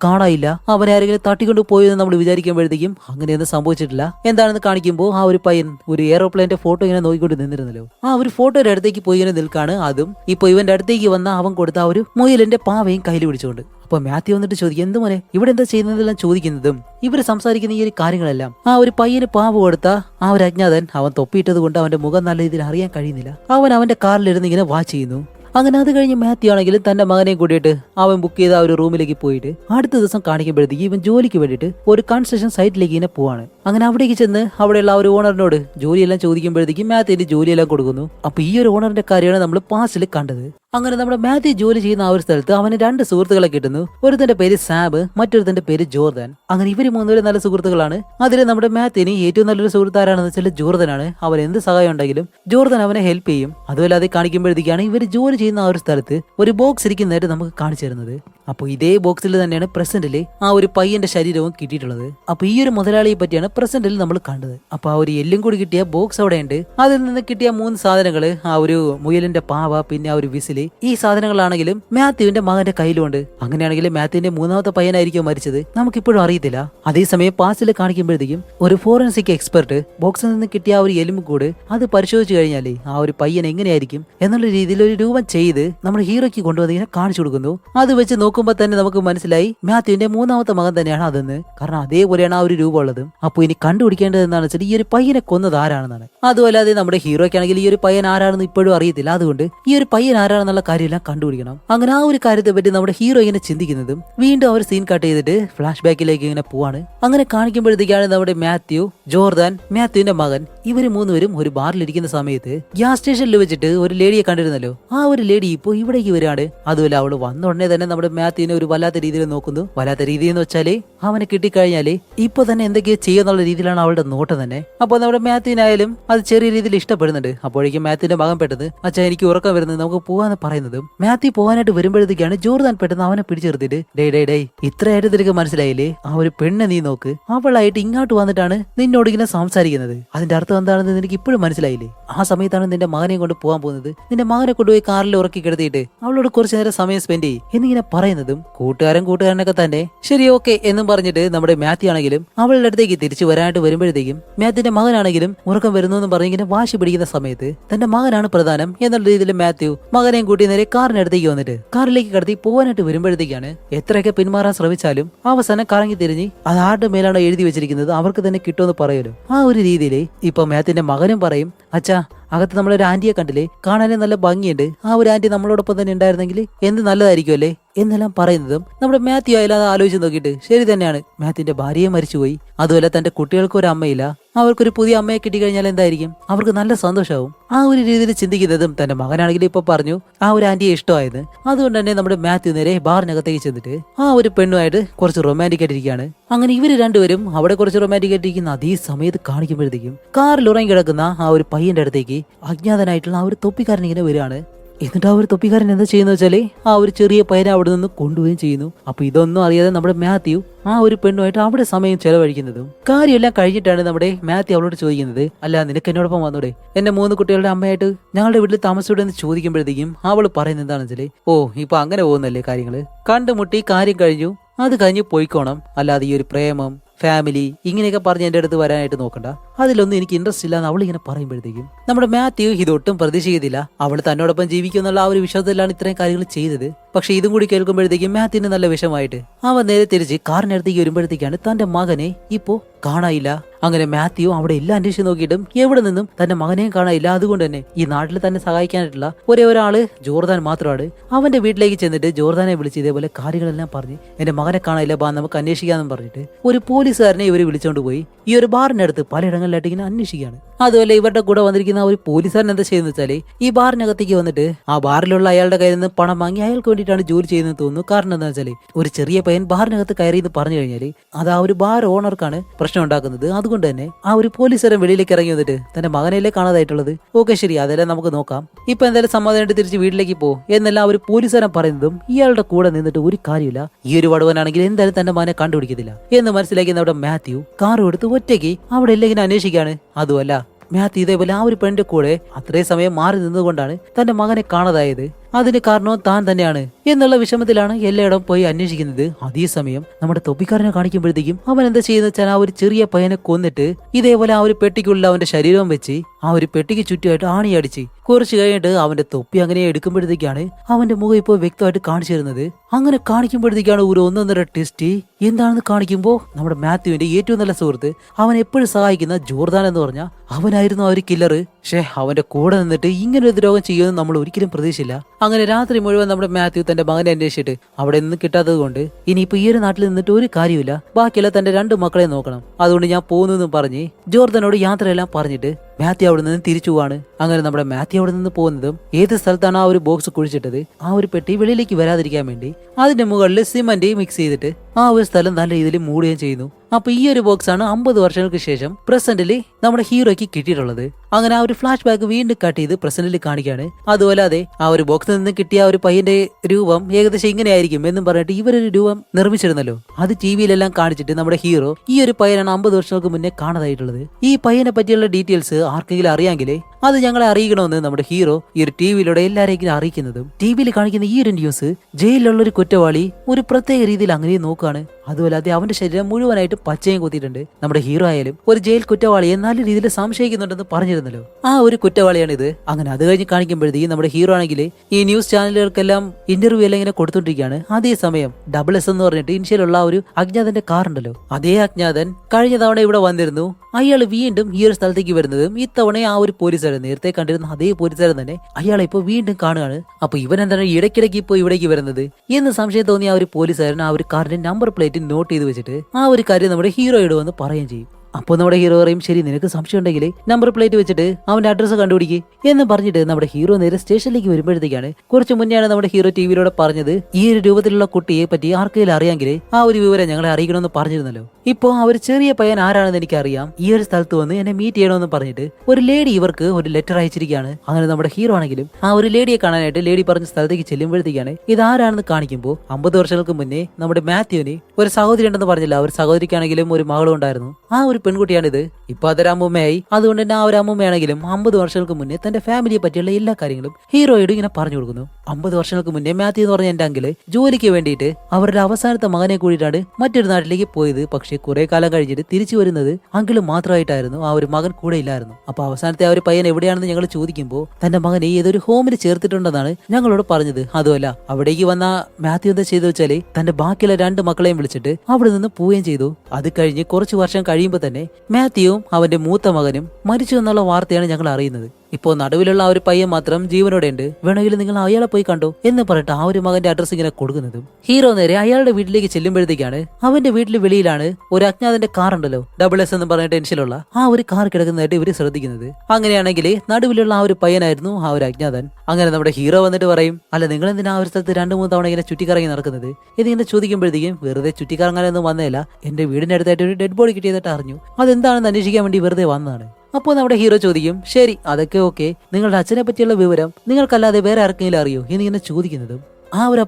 കാണാനില്ല അവനെ ആരെങ്കിലും തട്ടിക്കൊണ്ട് പോയെന്ന് നമ്മൾ വിചാരിക്കുമ്പോഴത്തേക്കും അങ്ങനെയൊന്നും സംഭവിച്ചിട്ടില്ല. എന്താണെന്ന് കാണിക്കുമ്പോൾ ആ ഒരു പയ്യൻ ഒരു എയറോപ്ലെയിന്റെ ഫോട്ടോ ഇങ്ങനെ നോക്കിക്കൊണ്ട് നിന്നിരുന്നല്ലോ. ആ ഒരു ഫോട്ടോയുടെ അടുത്തേക്ക് പോയി ഇങ്ങനെ നിൽക്കാണ്. അതും ഇപ്പൊ ഇവന്റെ അടുത്തേക്ക് വന്ന അവൻ കൊടുത്ത ഒരു മുയലിന്റെ പാവയും കയ്യിൽ പിടിച്ചുകൊണ്ട് അപ്പൊ മാത്യു വന്നിട്ട് ചോദിക്കും എന്ത് മോനെ ഇവിടെ എന്താ ചെയ്യുന്നതെല്ലാം ചോദിക്കുന്നതും? ഇവർ സംസാരിക്കുന്ന ഈ ഒരു കാര്യങ്ങളെല്ലാം. ആ ഒരു പയ്യന് പാമ്പ് കൊടുത്ത ആ ഒരു അജ്ഞാതൻ അവൻ തൊപ്പിയിട്ടത് കൊണ്ട് അവന്റെ മുഖം നല്ല രീതിയിൽ അറിയാൻ കഴിയുന്നില്ല. അവൻ അവന്റെ കാറിലിരുന്ന് ഇങ്ങനെ വാച്ച് ചെയ്യുന്നു. അങ്ങനെ അത് കഴിഞ്ഞ് മാത്യു ആണെങ്കിൽ തന്റെ മകനെയും കൂടിയിട്ട് അവൻ ബുക്ക് ചെയ്ത ഒരു റൂമിലേക്ക് പോയിട്ട് അടുത്ത ദിവസം കാണിക്കുമ്പോഴത്തേക്ക് ഇവൻ ജോലിക്ക് വേണ്ടിയിട്ട് ഒരു കൺസ്ട്രക്ഷൻ സൈറ്റിലേക്ക് ഇങ്ങനെ പോവാണ്. അങ്ങനെ അവിടേക്ക് ചെന്ന് അവിടെയുള്ള ഒരു ഓണറിനോട് ജോലിയെല്ലാം ചോദിക്കുമ്പോഴത്തേക്ക് മാത്യുവിന്റെ ജോലിയെല്ലാം കൊടുക്കുന്നു. അപ്പൊ ഈ ഒരു ഓണറിന്റെ കാര്യമാണ് നമ്മൾ പാസ്റ്റിൽ കണ്ടത്. അങ്ങനെ നമ്മുടെ മാത്യു ജോലി ചെയ്യുന്ന ആ ഒരു സ്ഥലത്ത് അവന് രണ്ട് സുഹൃത്തുക്കളെ കിട്ടുന്നു. ഒരുത്തന്റെ പേര് സാബ് മറ്റൊരുത്തന്റെ പേര് ജോർദാൻ. അങ്ങനെ ഇവർ മൂന്നുപേരും നല്ല സുഹൃത്തുക്കളാണ്. അതിൽ നമ്മുടെ മാത്യുവിന് ഏറ്റവും നല്ലൊരു സുഹൃത്ത് ആരാണെന്ന് വെച്ചാൽ ജോർദനാണ്. അവൻ എന്ത് സഹായം ഉണ്ടെങ്കിലും ജോർദൻ അവനെ ഹെൽപ്പ് ചെയ്യും. അതുമല്ലാതെ കാണിക്കുമ്പോഴത്തേക്കാണ് ഇവർ ജോലി ചെയ്യുന്ന ആ ഒരു സ്ഥലത്ത് ഒരു ബോക്സ് ഇരിക്കുന്നതായിട്ട് നമുക്ക് കാണിച്ചു തരുന്നത്. അപ്പോൾ ഇതേ ബോക്സിൽ തന്നെയാണ് പ്രസന്റിൽ ആ ഒരു പയ്യന്റെ ശരീരവും കിട്ടിയിട്ടുള്ളത്. അപ്പൊ ഈ ഒരു മുതലാളിയെ പറ്റിയാണ് പ്രസന്റിൽ നമ്മൾ കണ്ടത്. അപ്പൊ ആ ഒരു എല്ലും കൂടി കിട്ടിയ ബോക്സ് അവിടെയുണ്ട്. അതിൽ നിന്ന് കിട്ടിയ മൂന്ന് സാധനങ്ങൾ ആ ഒരു മുയലിന്റെ പാവ പിന്നെ ആ ഒരു വിസിൽ. ഈ സാധനങ്ങളാണെങ്കിലും മാത്യുവിന്റെ മകന്റെ കയ്യിലുണ്ട്. അങ്ങനെയാണെങ്കിൽ മാത്യുവിന്റെ മൂന്നാമത്തെ പയ്യനായിരിക്കും മരിച്ചത്. നമുക്കിപ്പോഴും അറിയത്തില്ല. അതേസമയം പാസിൽ കാണിക്കുമ്പോഴത്തേക്കും ഒരു ഫോറൻസിക് എക്സ്പെർട്ട് ബോക്സിൽ നിന്ന് കിട്ടിയ ആ ഒരു എലുമ്പ് കൂട് അത് പരിശോധിച്ചു കഴിഞ്ഞാലേ ആ ഒരു പയ്യൻ എങ്ങനെയായിരിക്കും എന്നുള്ള രീതിയിൽ ഒരു രൂപം ചെയ്ത് നമ്മുടെ ഹീറോയ്ക്ക് കൊണ്ടുവന്ന് ഇങ്ങനെ കാണിച്ചു കൊടുക്കുന്നു. അത് വെച്ച് നോക്കുമ്പോൾ തന്നെ നമുക്ക് മനസ്സിലായി മാത്യുവിന്റെ മൂന്നാമത്തെ മകൻ തന്നെയാണ് അതെന്ന്. കാരണം അതേപോലെയാണ് ആ ഒരു രൂപം ഉള്ളത് അപ്പോൾ ഇനി കണ്ടുപിടിക്കേണ്ടത് എന്താണെന്ന് വെച്ചാൽ ഈ ഒരു പയ്യനെ കൊന്നത് ആരാണെന്നാണ്. അതുമല്ലാതെ നമ്മുടെ ഹീറോയ്ക്കാണെങ്കിൽ ഈ ഒരു പയ്യൻ ആരാണെന്ന് ഇപ്പോഴും അറിയത്തില്ല. അതുകൊണ്ട് ഈ ഒരു പയ്യൻ ആരാണെന്നുള്ള കാര്യമെല്ലാം കണ്ടുപിടിക്കണം. അങ്ങനെ ആ ഒരു കാര്യത്തെ പറ്റി നമ്മുടെ ഹീറോ ഇങ്ങനെ ചിന്തിക്കുന്നതും വീണ്ടും അവർ സീൻ കട്ട് ചെയ്തിട്ട് ഫ്ലാഷ് ബാക്കിലേക്ക് ഇങ്ങനെ പോവാണ്. അങ്ങനെ കാണിക്കുമ്പോഴത്തേക്കാണ് നമ്മുടെ മാത്യു ജോർദാൻ മാത്യുവിന്റെ മകൻ ഇവർ മൂന്നുപേരും ഒരു ബാറിലിരിക്കുന്ന സമയത്ത് ഗ്യാസ് സ്റ്റേഷനിൽ വെച്ചിട്ട് ഒരു ലേഡിയെ കണ്ടിരുന്നല്ലോ. ആ ഒരു ലേഡി ഇപ്പോൾ ഇവിടേക്ക് വരികയാണ്. അതുമല്ല അവൾ വന്ന ഉടനെ തന്നെ നമ്മുടെ മാത്യുവിനെ ഒരു വല്ലാത്ത രീതിയിൽ നോക്കുന്നു. വല്ലാത്ത രീതി എന്ന് വെച്ചാൽ അവനെ കിട്ടിക്കഴിഞ്ഞാൽ ഇപ്പൊ തന്നെ എന്തൊക്കെയോ ചെയ്യുന്നുള്ള രീതിയിലാണ് അവളുടെ നോട്ടം തന്നെ. അപ്പോൾ നമ്മുടെ മാത്യുവിനായാലും അത് ചെറിയ രീതിയിൽ ഇഷ്ടപ്പെടുന്നുണ്ട്. അപ്പോഴേക്കും മാത്യുവിന്റെ മകൻ പെട്ടെന്ന് അച്ഛാ എനിക്ക് ഉറക്കം വരുന്നത് നമുക്ക് പോവാന്ന് പറയുന്നതും മാത്യു പോകാനായിട്ട് വരുമ്പോഴത്തേക്കാണ് ജോർദാൻ പെട്ടെന്ന് അവനെ പിടിച്ചെടുത്തിട്ട് ഡേ ഡേ ഡേ ഇത്രയായിട്ട് നിനക്ക് മനസ്സിലായില്ലേ? ആ ഒരു പെണ്ണെ നീ നോക്ക്. അവളായിട്ട് ഇങ്ങോട്ട് വന്നിട്ടാണ് നിന്നോട് ഇങ്ങനെ സംസാരിക്കുന്നത്. അതിന്റെ അർത്ഥം എന്താണെന്ന് നിനക്ക് ഇപ്പോഴും മനസ്സിലായില്ലേ? ആ സമയത്താണ് നിന്റെ മകനെ കൊണ്ട് പോകാൻ പോകുന്നത്. നിന്റെ മകനെ കൊണ്ടുപോയി കാറിൽ ഉറക്കി കിടത്തിയിട്ട് അവളോട് കുറച്ചു നേരം സമയം സ്പെൻഡ് ചെയ്യും. എന്നിങ്ങനെ പറയുന്നതും കൂട്ടുകാരൻ കൂട്ടുകാരനൊക്കെ തന്നെ ശരി ഓക്കെ എന്നും പറഞ്ഞിട്ട് നമ്മുടെ മാത്യു ആണെങ്കിലും അവളുടെ അടുത്തേക്ക് തിരിച്ചു വരാനായിട്ട് വരുമ്പോഴത്തേക്കും മാത്യുവിന്റെ മകനാണെങ്കിലും ഉറക്കം വരുന്നു എന്ന് പറഞ്ഞ് ഇങ്ങനെ വാശി പിടിക്കുന്ന സമയത്ത് തന്റെ മകനാണ് പ്രധാനം എന്നുള്ള രീതിയിൽ മാത്യു മകനെയും കൂട്ടി നേരെ കാറിനടുത്തേക്ക് വന്നിട്ട് കാറിലേക്ക് കടത്തി പോകാനായിട്ട് വരുമ്പോഴത്തേക്കാണ് എത്രയൊക്കെ പിന്മാറാൻ ശ്രമിച്ചാലും അവസാനം കറങ്ങി തിരിഞ്ഞ് അത് ആരുടെ മേലാണ് എഴുതി വെച്ചിരിക്കുന്നത് അവർക്ക് തന്നെ കിട്ടുമെന്ന് പറയുമല്ലോ. ആ ഒരു രീതിയിൽ ഇപ്പൊ മാത്തിന്റെ മകനും പറയും അച്ഛാ അകത്ത് നമ്മളൊരു ആന്റിയെ കണ്ടില്ലേ? കാണാനേ നല്ല ഭംഗിയുണ്ട്. ആ ഒരു ആന്റി നമ്മളോടൊപ്പം തന്നെ ഉണ്ടായിരുന്നെങ്കിൽ എന്ത് നല്ലതായിരിക്കും അല്ലേ എന്നെല്ലാം പറയുന്നതും നമ്മുടെ മാത്യു അയലാതെ ആലോചിച്ച് നോക്കിയിട്ട് ശരി തന്നെയാണ്. മാത്യുവിന്റെ ഭാര്യയെ മരിച്ചുപോയി. അതുപോലെ തന്റെ കുട്ടികൾക്ക് ഒരു അമ്മയില്ല. അവർക്കൊരു പുതിയ അമ്മയെ കിട്ടിക്കഴിഞ്ഞാൽ എന്തായിരിക്കും? അവർക്ക് നല്ല സന്തോഷമാവും ആ ഒരു രീതിയിൽ ചിന്തിക്കുന്നതും തന്റെ മകനാണെങ്കിൽ ഇപ്പൊ പറഞ്ഞു ആ ഒരു ആന്റിയെ ഇഷ്ടമായത്. അതുകൊണ്ട് തന്നെ നമ്മുടെ മാത്യു നേരെ ബാറിനകത്തേക്ക് ചെന്നിട്ട് ആ ഒരു പെണ്ണുമായിട്ട് കുറച്ച് റൊമാന്റിക് ആയിട്ടിരിക്കുകയാണ്. അങ്ങനെ ഇവർ രണ്ടുപേരും അവിടെ കുറച്ച് റൊമാന്റിക് ആയിട്ടിരിക്കുന്ന അതേ സമയത്ത് കാണിക്കുമ്പോഴത്തേക്കും കാറിൽ ഉറങ്ങി കിടക്കുന്ന ആ ഒരു പയ്യന്റെ അടുത്തേക്ക് അജ്ഞാതനായിട്ടുള്ള ആ ഒരു തൊപ്പിക്കാരൻ ഇങ്ങനെ വരികയാണ്. എന്നിട്ട് ആ ഒരു തൊപ്പിക്കാരൻ എന്താ ചെയ്യുന്ന വെച്ചാൽ ആ ഒരു ചെറിയ പയ്യനെ അവിടെ നിന്ന് കൊണ്ടുപോവുകയും ചെയ്യുന്നു. അപ്പൊ ഇതൊന്നും അറിയാതെ നമ്മുടെ മാത്യു ആ ഒരു പെണ്ണുമായിട്ട് അവിടെ സമയം ചെലവഴിക്കുന്നതും കാര്യമെല്ലാം കഴിഞ്ഞിട്ടാണ് നമ്മുടെ മാത്യു അവളോട് ചോദിക്കുന്നത്. അല്ല നിനക്ക് എന്നോടൊപ്പം വന്നൂടെ? എന്റെ മൂന്ന് കുട്ടികളുടെ അമ്മയായിട്ട് ഞങ്ങളുടെ വീട്ടിൽ താമസിച്ചൂടെ എന്ന് ചോദിക്കുമ്പോഴത്തേക്കും അവൾ പറയുന്നത് എന്താണെന്ന് വെച്ചാൽ ഓ ഇപ്പൊ അങ്ങനെ പോകുന്നല്ലേ കാര്യങ്ങൾ? കണ്ടുമുട്ടി കാര്യം കഴിഞ്ഞു. അത് കഴിഞ്ഞ് പോയിക്കോണം. അല്ലാതെ ഈ ഒരു പ്രേമം ഫാമിലി ഇങ്ങനെയൊക്കെ പറഞ്ഞ് എന്റെ അടുത്ത് വരാനായിട്ട് നോക്കണ്ട. അതിലൊന്നും എനിക്ക് ഇൻട്രസ്റ്റ് ഇല്ല എന്ന് അവൾ ഇങ്ങനെ പറയുമ്പോഴത്തേക്കും നമ്മുടെ മാത്യു ഇതൊട്ടും പ്രതീക്ഷിക്കത്തില്ല. അവൾ തന്നോടൊപ്പം ജീവിക്കുമെന്നുള്ള ആ ഒരു വിശ്വാസത്തിലാണ് ഇത്രയും കാര്യങ്ങൾ ചെയ്തത്. പക്ഷെ ഇതും കൂടി കേൾക്കുമ്പോഴത്തേക്കും മാത്യുവിന് നല്ല വിഷമായിട്ട് അവൻ നേരെ തിരിച്ച് കാറിനടുത്തേക്ക് വരുമ്പോഴത്തേക്കാണ് തന്റെ മകനെ ഇപ്പോ കാണായില്ല അങ്ങനെ മാത്യു അവിടെ എല്ലാം അന്വേഷിച്ച് നോക്കിയിട്ടും എവിടെ നിന്നും തന്റെ മകനെയും കാണാനില്ല. അതുകൊണ്ട് തന്നെ ഈ നാട്ടിൽ തന്നെ സഹായിക്കാനായിട്ടുള്ള ഒരേ ഒരാൾ ജോർദാൻ മാത്രമാണ്. അവന്റെ വീട്ടിലേക്ക് ചെന്നിട്ട് ജോർദാനെ വിളിച്ച് ഇതേപോലെ കാര്യങ്ങളെല്ലാം പറഞ്ഞ് എന്റെ മകനെ കാണാനില്ല ബാ നമുക്ക് അന്വേഷിക്കാന്നും പറഞ്ഞിട്ട് ഒരു പോലീസുകാരനെ ഇവർ വിളിച്ചോണ്ട് പോയി. ഈ ഒരു ബാറിന്റെ ബാറിനടുത്ത് പലയിടങ്ങളിലായിട്ട് ഇങ്ങനെ അന്വേഷിക്കുകയാണ്. അതുപോലെ ഇവരുടെ കൂടെ വന്നിരിക്കുന്ന ഒരു പോലീസുകാരൻ എന്താ ചെയ്യുന്നത് വെച്ചാൽ ഈ ബാറിനകത്തേക്ക് വന്നിട്ട് ആ ബാറിലുള്ള അയാളുടെ കയ്യിൽ നിന്ന് പണം വാങ്ങി അയാൾക്ക് വേണ്ടിയിട്ടാണ് ജോലി ചെയ്യുന്നത് തോന്നുന്നു. കാരണം എന്താ വെച്ചാൽ ഒരു ചെറിയ പയ്യൻ ബാറിനകത്ത് കയറി എന്ന് പറഞ്ഞു കഴിഞ്ഞാൽ അത് ആ ഒരു ബാർ ഓണർക്കാണ് പ്രശ്നം ഉണ്ടാക്കുന്നത്. അതുകൊണ്ട് തന്നെ ആ ഒരു പോലീസുകാരൻ വെളിയിലേക്ക് ഇറങ്ങി വന്നിട്ട് തന്റെ മകനല്ലേ കാണാതായിട്ടുള്ളത്? ഓക്കെ ശരി അതെല്ലാം നമുക്ക് നോക്കാം. ഇപ്പൊ എന്തായാലും സമാധാനമായിട്ട് തിരിച്ച് വീട്ടിലേക്ക് പോ. എന്നെല്ലാം ഒരു പോലീസുകാരൻ പറയുന്നതും ഇയാളുടെ കൂടെ നിന്നിട്ട് ഒരു കാര്യമില്ല. ഈ ഒരു വടവനാണെങ്കിൽ എന്തായാലും തന്റെ മകനെ കണ്ടുപിടിക്കത്തില്ല. എന്ന് മനസ്സിലാക്കി അവിടെ മാത്യു കാറും എടുത്ത് ഒറ്റയ്ക്ക് അവിടെ എല്ലാം ഇങ്ങനെ അന്വേഷിക്കുകയാണ്. അതുമല്ല മാത്യു ഇതേപോലെ ആ ഒരു പെണ്ണിന്റെ കൂടെ അത്രയും സമയം മാറി നിന്നുകൊണ്ടാണ് തന്റെ മകനെ കാണാതായത്. അതിന് കാരണവും താൻ തന്നെയാണ്. എന്നുള്ള വിഷമത്തിലാണ് എല്ലായിടം പോയി അന്വേഷിക്കുന്നത്. അതേസമയം നമ്മുടെ തൊപ്പിക്കാരനെ കാണിക്കുമ്പോഴത്തേക്കും അവൻ എന്താ ചെയ്യുന്ന വെച്ചാൽ ആ ഒരു ചെറിയ പയനെ കൊന്നിട്ട് ഇതേപോലെ ആ ഒരു പെട്ടിക്കുള്ള അവന്റെ ശരീരവും വെച്ച് ആ ഒരു പെട്ടിക്ക് ചുറ്റുമായിട്ട് ആണി അടിച്ച് കുറച്ച് കഴിഞ്ഞിട്ട് അവന്റെ തൊപ്പി അങ്ങനെ എടുക്കുമ്പോഴത്തേക്കാണ് അവന്റെ മുഖം ഇപ്പോൾ വ്യക്തമായിട്ട് കാണിച്ചു തരുന്നത്. അങ്ങനെ കാണിക്കുമ്പോഴത്തേക്കാണ് ഒരു ഒന്നൊന്നര ടെസ്റ്റ്. എന്താണെന്ന് കാണിക്കുമ്പോൾ നമ്മുടെ മാത്യുവിന്റെ ഏറ്റവും നല്ല സുഹൃത്ത് അവൻ എപ്പോഴും സഹായിക്കുന്ന ജോർദാൻ എന്ന് പറഞ്ഞ അവനായിരുന്നു ആ ഒരു കില്ലർ ഷേ അവന്റെ കൂടെ നിന്നിട്ട് ഇങ്ങനെ ഒരു ദ്രോഹം ചെയ്യുമെന്ന് നമ്മൾ ഒരിക്കലും പ്രതീക്ഷയില്ല അങ്ങനെ രാത്രി മുഴുവൻ നമ്മുടെ മാത്യു തന്റെ മകനെ അന്വേഷിച്ചിട്ട് അവിടെ നിന്ന് കിട്ടാത്തത് കൊണ്ട് ഇനിയിപ്പോ ഈ ഒരു നാട്ടിൽ നിന്നിട്ട് ഒരു കാര്യമില്ല ബാക്കിയുള്ള തന്റെ രണ്ട് മക്കളെ നോക്കണം. അതുകൊണ്ട് ഞാൻ പോകുന്നു പറഞ്ഞ് ജോർദനോട് യാത്രയെല്ലാം പറഞ്ഞിട്ട് മാത്യു അവിടെ നിന്ന് തിരിച്ചു പോവാണ്. അങ്ങനെ നമ്മുടെ മാത്യു അവിടെ നിന്ന് പോകുന്നതും ഏത് സ്ഥലത്താണ് ആ ഒരു ബോക്സ് കുഴിച്ചിട്ടത്? ആ ഒരു പെട്ടി വെളിയിലേക്ക് വരാതിരിക്കാൻ വേണ്ടി അതിന്റെ മുകളിൽ സിമന്റ് മിക്സ് ചെയ്തിട്ട് ആ ഒരു സ്ഥലം നല്ല രീതിയിൽ മൂടുകയും ചെയ്യുന്നു. അപ്പൊ ഈ ഒരു ബോക്സ് ആണ് അമ്പത് വർഷങ്ങൾക്ക് ശേഷം പ്രസന്റിൽ നമ്മുടെ ഹീറോയ്ക്ക് കിട്ടിയിട്ടുള്ളത്. അങ്ങനെ ആ ഒരു ഫ്ലാഷ് ബാക്ക് വീണ്ടും കട്ട് ചെയ്ത് പ്രസന്റിൽ കാണിക്കുകയാണ്. അതുപോലെ അതെ ആ ഒരു ബോക്സിൽ നിന്ന് കിട്ടിയ ഒരു പയ്യന്റെ രൂപം ഏകദേശം ഇങ്ങനെയായിരിക്കും എന്നും പറഞ്ഞിട്ട് ഇവരൊരു രൂപം നിർമ്മിച്ചിരുന്നല്ലോ. അത് ടി വിയിലെല്ലാം കാണിച്ചിട്ട് നമ്മുടെ ഹീറോ ഈ ഒരു പയ്യനാണ് അമ്പത് വർഷങ്ങൾക്ക് മുന്നേ കാണാതായിട്ടുള്ളത്. ഈ പയ്യനെ പറ്റിയുള്ള ഡീറ്റെയിൽസ് ആർക്കെങ്കിലും അറിയാമെങ്കിലേ അത് ഞങ്ങളെ അറിയിക്കണമെന്ന് നമ്മുടെ ഹീറോ ഈ ഒരു ടി വിയിലൂടെ എല്ലാവരെയും അറിയിക്കുന്നതും ടി വിയിൽ കാണിക്കുന്ന ഈ ഒരു ന്യൂസ് ജയിലിലുള്ള ഒരു കുറ്റവാളി ഒരു പ്രത്യേക രീതിയിൽ അങ്ങനെ നോക്കുകയാണ്. അതുപോലെ അവന്റെ ശരീരം മുഴുവനായിട്ട് പച്ചയും കുത്തിയിട്ടുണ്ട്. നമ്മുടെ ഹീറോ ആയാലും ഒരു ജയിൽ കുറ്റവാളിയെ നല്ല രീതിയിൽ സംശയിക്കുന്നുണ്ടെന്ന് പറഞ്ഞിരുന്നല്ലോ. ആ ഒരു കുറ്റവാളിയാണ് ഇത് അങ്ങനെ അത് കഴിഞ്ഞ് കാണിക്കുമ്പോഴത്തേക്കും നമ്മുടെ ഹീറോ ആണെങ്കിൽ ഈ ന്യൂസ് ചാനലുകൾക്കെല്ലാം ഇന്റർവ്യൂ എല്ലാം ഇങ്ങനെ കൊടുത്തോണ്ടിരിക്കുകയാണ്. അതേസമയം ഡബിൾ എസ് എന്ന് പറഞ്ഞിട്ട് ഇൻഷ്യലുള്ള ആ ഒരു അജ്ഞാതന്റെ കാറുണ്ടല്ലോ. അതേ അജ്ഞാതൻ കഴിഞ്ഞ തവണ ഇവിടെ വന്നിരുന്നു. അയാൾ വീണ്ടും ഈ ഒരു സ്ഥലത്തേക്ക് വരുന്നതും ഇത്തവണ ആ ഒരു പോലീസുകാരൻ നേരത്തെ കണ്ടിരുന്ന അതേ പോലീസുകാരൻ തന്നെ അയാളെ ഇപ്പോൾ വീണ്ടും കാണുകയാണ്. അപ്പൊ ഇവൻ എന്താണ് ഇടയ്ക്കിടയ്ക്ക് ഇപ്പോൾ ഇവിടേക്ക് വരുന്നത്? എന്ന് സംശയം തോന്നിയ ആ ഒരു പോലീസുകാരൻ ആ ഒരു കാറിന്റെ നമ്പർ പ്ലേറ്റ് നോട്ട് ചെയ്ത് വെച്ചിട്ട് ആ ഒരു കാര്യം നമ്മുടെ ഹീറോയോട് വന്ന് പറയുകയും ചെയ്യും. അപ്പോൾ നമ്മുടെ ഹീറോ പറയും ശരി നിനക്ക് സംശയം ഉണ്ടെങ്കിൽ നമ്പർ പ്ലേറ്റ് വെച്ചിട്ട് അവന്റെ അഡ്രസ്സ് കണ്ടുപിടിക്ക്. എന്ന് പറഞ്ഞിട്ട് നമ്മുടെ ഹീറോ നേരെ സ്റ്റേഷനിലേക്ക് വരുമ്പോഴത്തേക്കാണ് കുറച്ച് മുന്നെയാണ് നമ്മുടെ ഹീറോ ടി വിയിലൂടെ പറഞ്ഞത് ഈ ഒരു രൂപത്തിലുള്ള കുട്ടിയെ പറ്റി ആർക്കെങ്കിലും അറിയാമെങ്കിൽ ആ ഒരു വിവരം ഞങ്ങളെ അറിയിക്കണമെന്ന് പറഞ്ഞിരുന്നല്ലോ. ഇപ്പോ ആ ഒരു ചെറിയ പയ്യൻ ആരാണെന്ന് എനിക്കറിയാം ഈ ഒരു സ്ഥലത്ത് വന്ന് എന്നെ മീറ്റ് ചെയ്യണമെന്ന് പറഞ്ഞിട്ട് ഒരു ലേഡി ഇവർക്ക് ഒരു ലെറ്റർ അയച്ചിരിക്കുകയാണ്. അങ്ങനെ നമ്മുടെ ഹീറോ ആണെങ്കിലും ആ ഒരു ലേഡിയെ കാണാനായിട്ട് ലേഡി പറഞ്ഞ സ്ഥലത്തേക്ക് ചെല്ലുമ്പോഴത്തേക്കാണ് ഇതാരാണെന്ന് കാണിക്കുമ്പോൾ അമ്പത് വർഷങ്ങൾക്ക് മുന്നേ നമ്മുടെ മാത്യുവിന് ഒരു സഹോദരി ഉണ്ടെന്ന് പറഞ്ഞില്ല ഒരു സഹോദരിക്കാണെങ്കിലും ഒരു മകളും ഉണ്ടായിരുന്നു. ആ ഒരു പെൺകുട്ടിയാണിത്. ഇപ്പൊ അതൊരു അമ്മൂമ്മയായി അതുകൊണ്ട് തന്നെ ആ ഒരു അമ്മൂമ്മയാണെങ്കിലും അമ്പത് വർഷങ്ങൾക്ക് മുന്നേ തന്റെ ഫാമിലിയെ പറ്റിയുള്ള എല്ലാ കാര്യങ്ങളും ഹീറോയോട് ഇങ്ങനെ പറഞ്ഞു കൊടുക്കുന്നു. അമ്പത് വർഷങ്ങൾക്ക് മുന്നേ മാത്യു എന്ന് പറഞ്ഞ എന്റെ അങ്കിൾ ജോലിക്ക് വേണ്ടിയിട്ട് അവരുടെ അവസാനത്തെ മകനെ കൂടിയിട്ടാണ് മറ്റൊരു നാട്ടിലേക്ക് പോയത്. പക്ഷേ കുറെ കാലം കഴിഞ്ഞിട്ട് തിരിച്ചു വരുന്നത് അങ്കിൾ മാത്രമായിട്ടായിരുന്നു. ആ ഒരു മകൻ കൂടെ ഇല്ലായിരുന്നു. അപ്പൊ അവസാനത്തെ ആ ഒരു പയ്യൻ എവിടെയാണെന്ന് ഞങ്ങൾ ചോദിക്കുമ്പോൾ തന്റെ മകനെ ഏതൊരു ഹോമിൽ ചേർത്തിട്ടുണ്ടെന്നാണ് ഞങ്ങളോട് പറഞ്ഞത്. അതുമല്ല അവിടേക്ക് വന്ന മാത്യു എന്താ ചെയ്തു വെച്ചാൽ തന്റെ ബാക്കിയുള്ള രണ്ട് മക്കളെയും വിളിച്ചിട്ട് അവിടെ നിന്ന് പോവുകയും ചെയ്തു. അത് കഴിഞ്ഞ് കുറച്ച് വർഷം കഴിയുമ്പോൾ തന്നെ മാത്യുവും അവന്റെ മൂത്ത മകനും മരിച്ചു എന്നുള്ള വാർത്തയാണ് ഞങ്ങൾ അറിയുന്നത്. ഇപ്പോ നടുവിലുള്ള ആ ഒരു പയ്യൻ മാത്രം ജീവനോടെ ഉണ്ട്. വേണമെങ്കിൽ നിങ്ങൾ അയാളെ പോയി കണ്ടോ എന്ന് പറഞ്ഞിട്ട് ആ ഒരു മകന്റെ അഡ്രസ് ഇങ്ങനെ കൊടുക്കുന്നതും. ഹീറോ നേരെ അയാളുടെ വീട്ടിലേക്ക് ചെല്ലുമ്പോഴത്തേക്കാണ് അവന്റെ വീട്ടിൽ വെളിയിലാണ് ഒരു അജ്ഞാതന്റെ കാർ ഉണ്ടല്ലോ. ഡബിൾ എസ് എന്ന് പറഞ്ഞ ടെൻഷനുള്ള ആ ഒരു കാർ കിടക്കുന്നതായിട്ട് ഇവർ ശ്രദ്ധിക്കുന്നത്. അങ്ങനെയാണെങ്കിൽ നടുവിലുള്ള ആ ഒരു പയ്യനായിരുന്നു ആ ഒരു അജ്ഞാതൻ. അങ്ങനെ നമ്മുടെ ഹീറോ വന്നിട്ട് പറയും അല്ല നിങ്ങൾ എന്തിനാ ഒരു സ്ഥലത്ത് രണ്ട് മൂന്ന് തവണ ഇങ്ങനെ ചുറ്റിക്കറങ്ങി നടക്കുന്നത്? ഇതിങ്ങനെ ചോദിക്കുമ്പോഴത്തേക്കും വെറുതെ ചുറ്റിക്കറങ്ങാനൊന്നും വന്നതല്ല എന്റെ വീടിന്റെ അടുത്തായിട്ട് ഒരു ഡെഡ് ബോഡി കിട്ടിയതായിട്ട് അറിഞ്ഞു. അതെന്താണെന്ന് അന്വേഷിക്കാൻ വേണ്ടി വെറുതെ വന്നതാണ്. അപ്പോൾ നമ്മുടെ ഹീറോ ചോദിക്കും ശരി അതൊക്കെ ഓക്കെ. നിങ്ങളുടെ അച്ഛനെ പറ്റിയുള്ള വിവരം നിങ്ങൾക്കല്ലാതെ വേറെ ആർക്കെങ്കിലും അറിയോ? എന്നിങ്ങനെ ചോദിക്കുന്നതും ആ ഒരു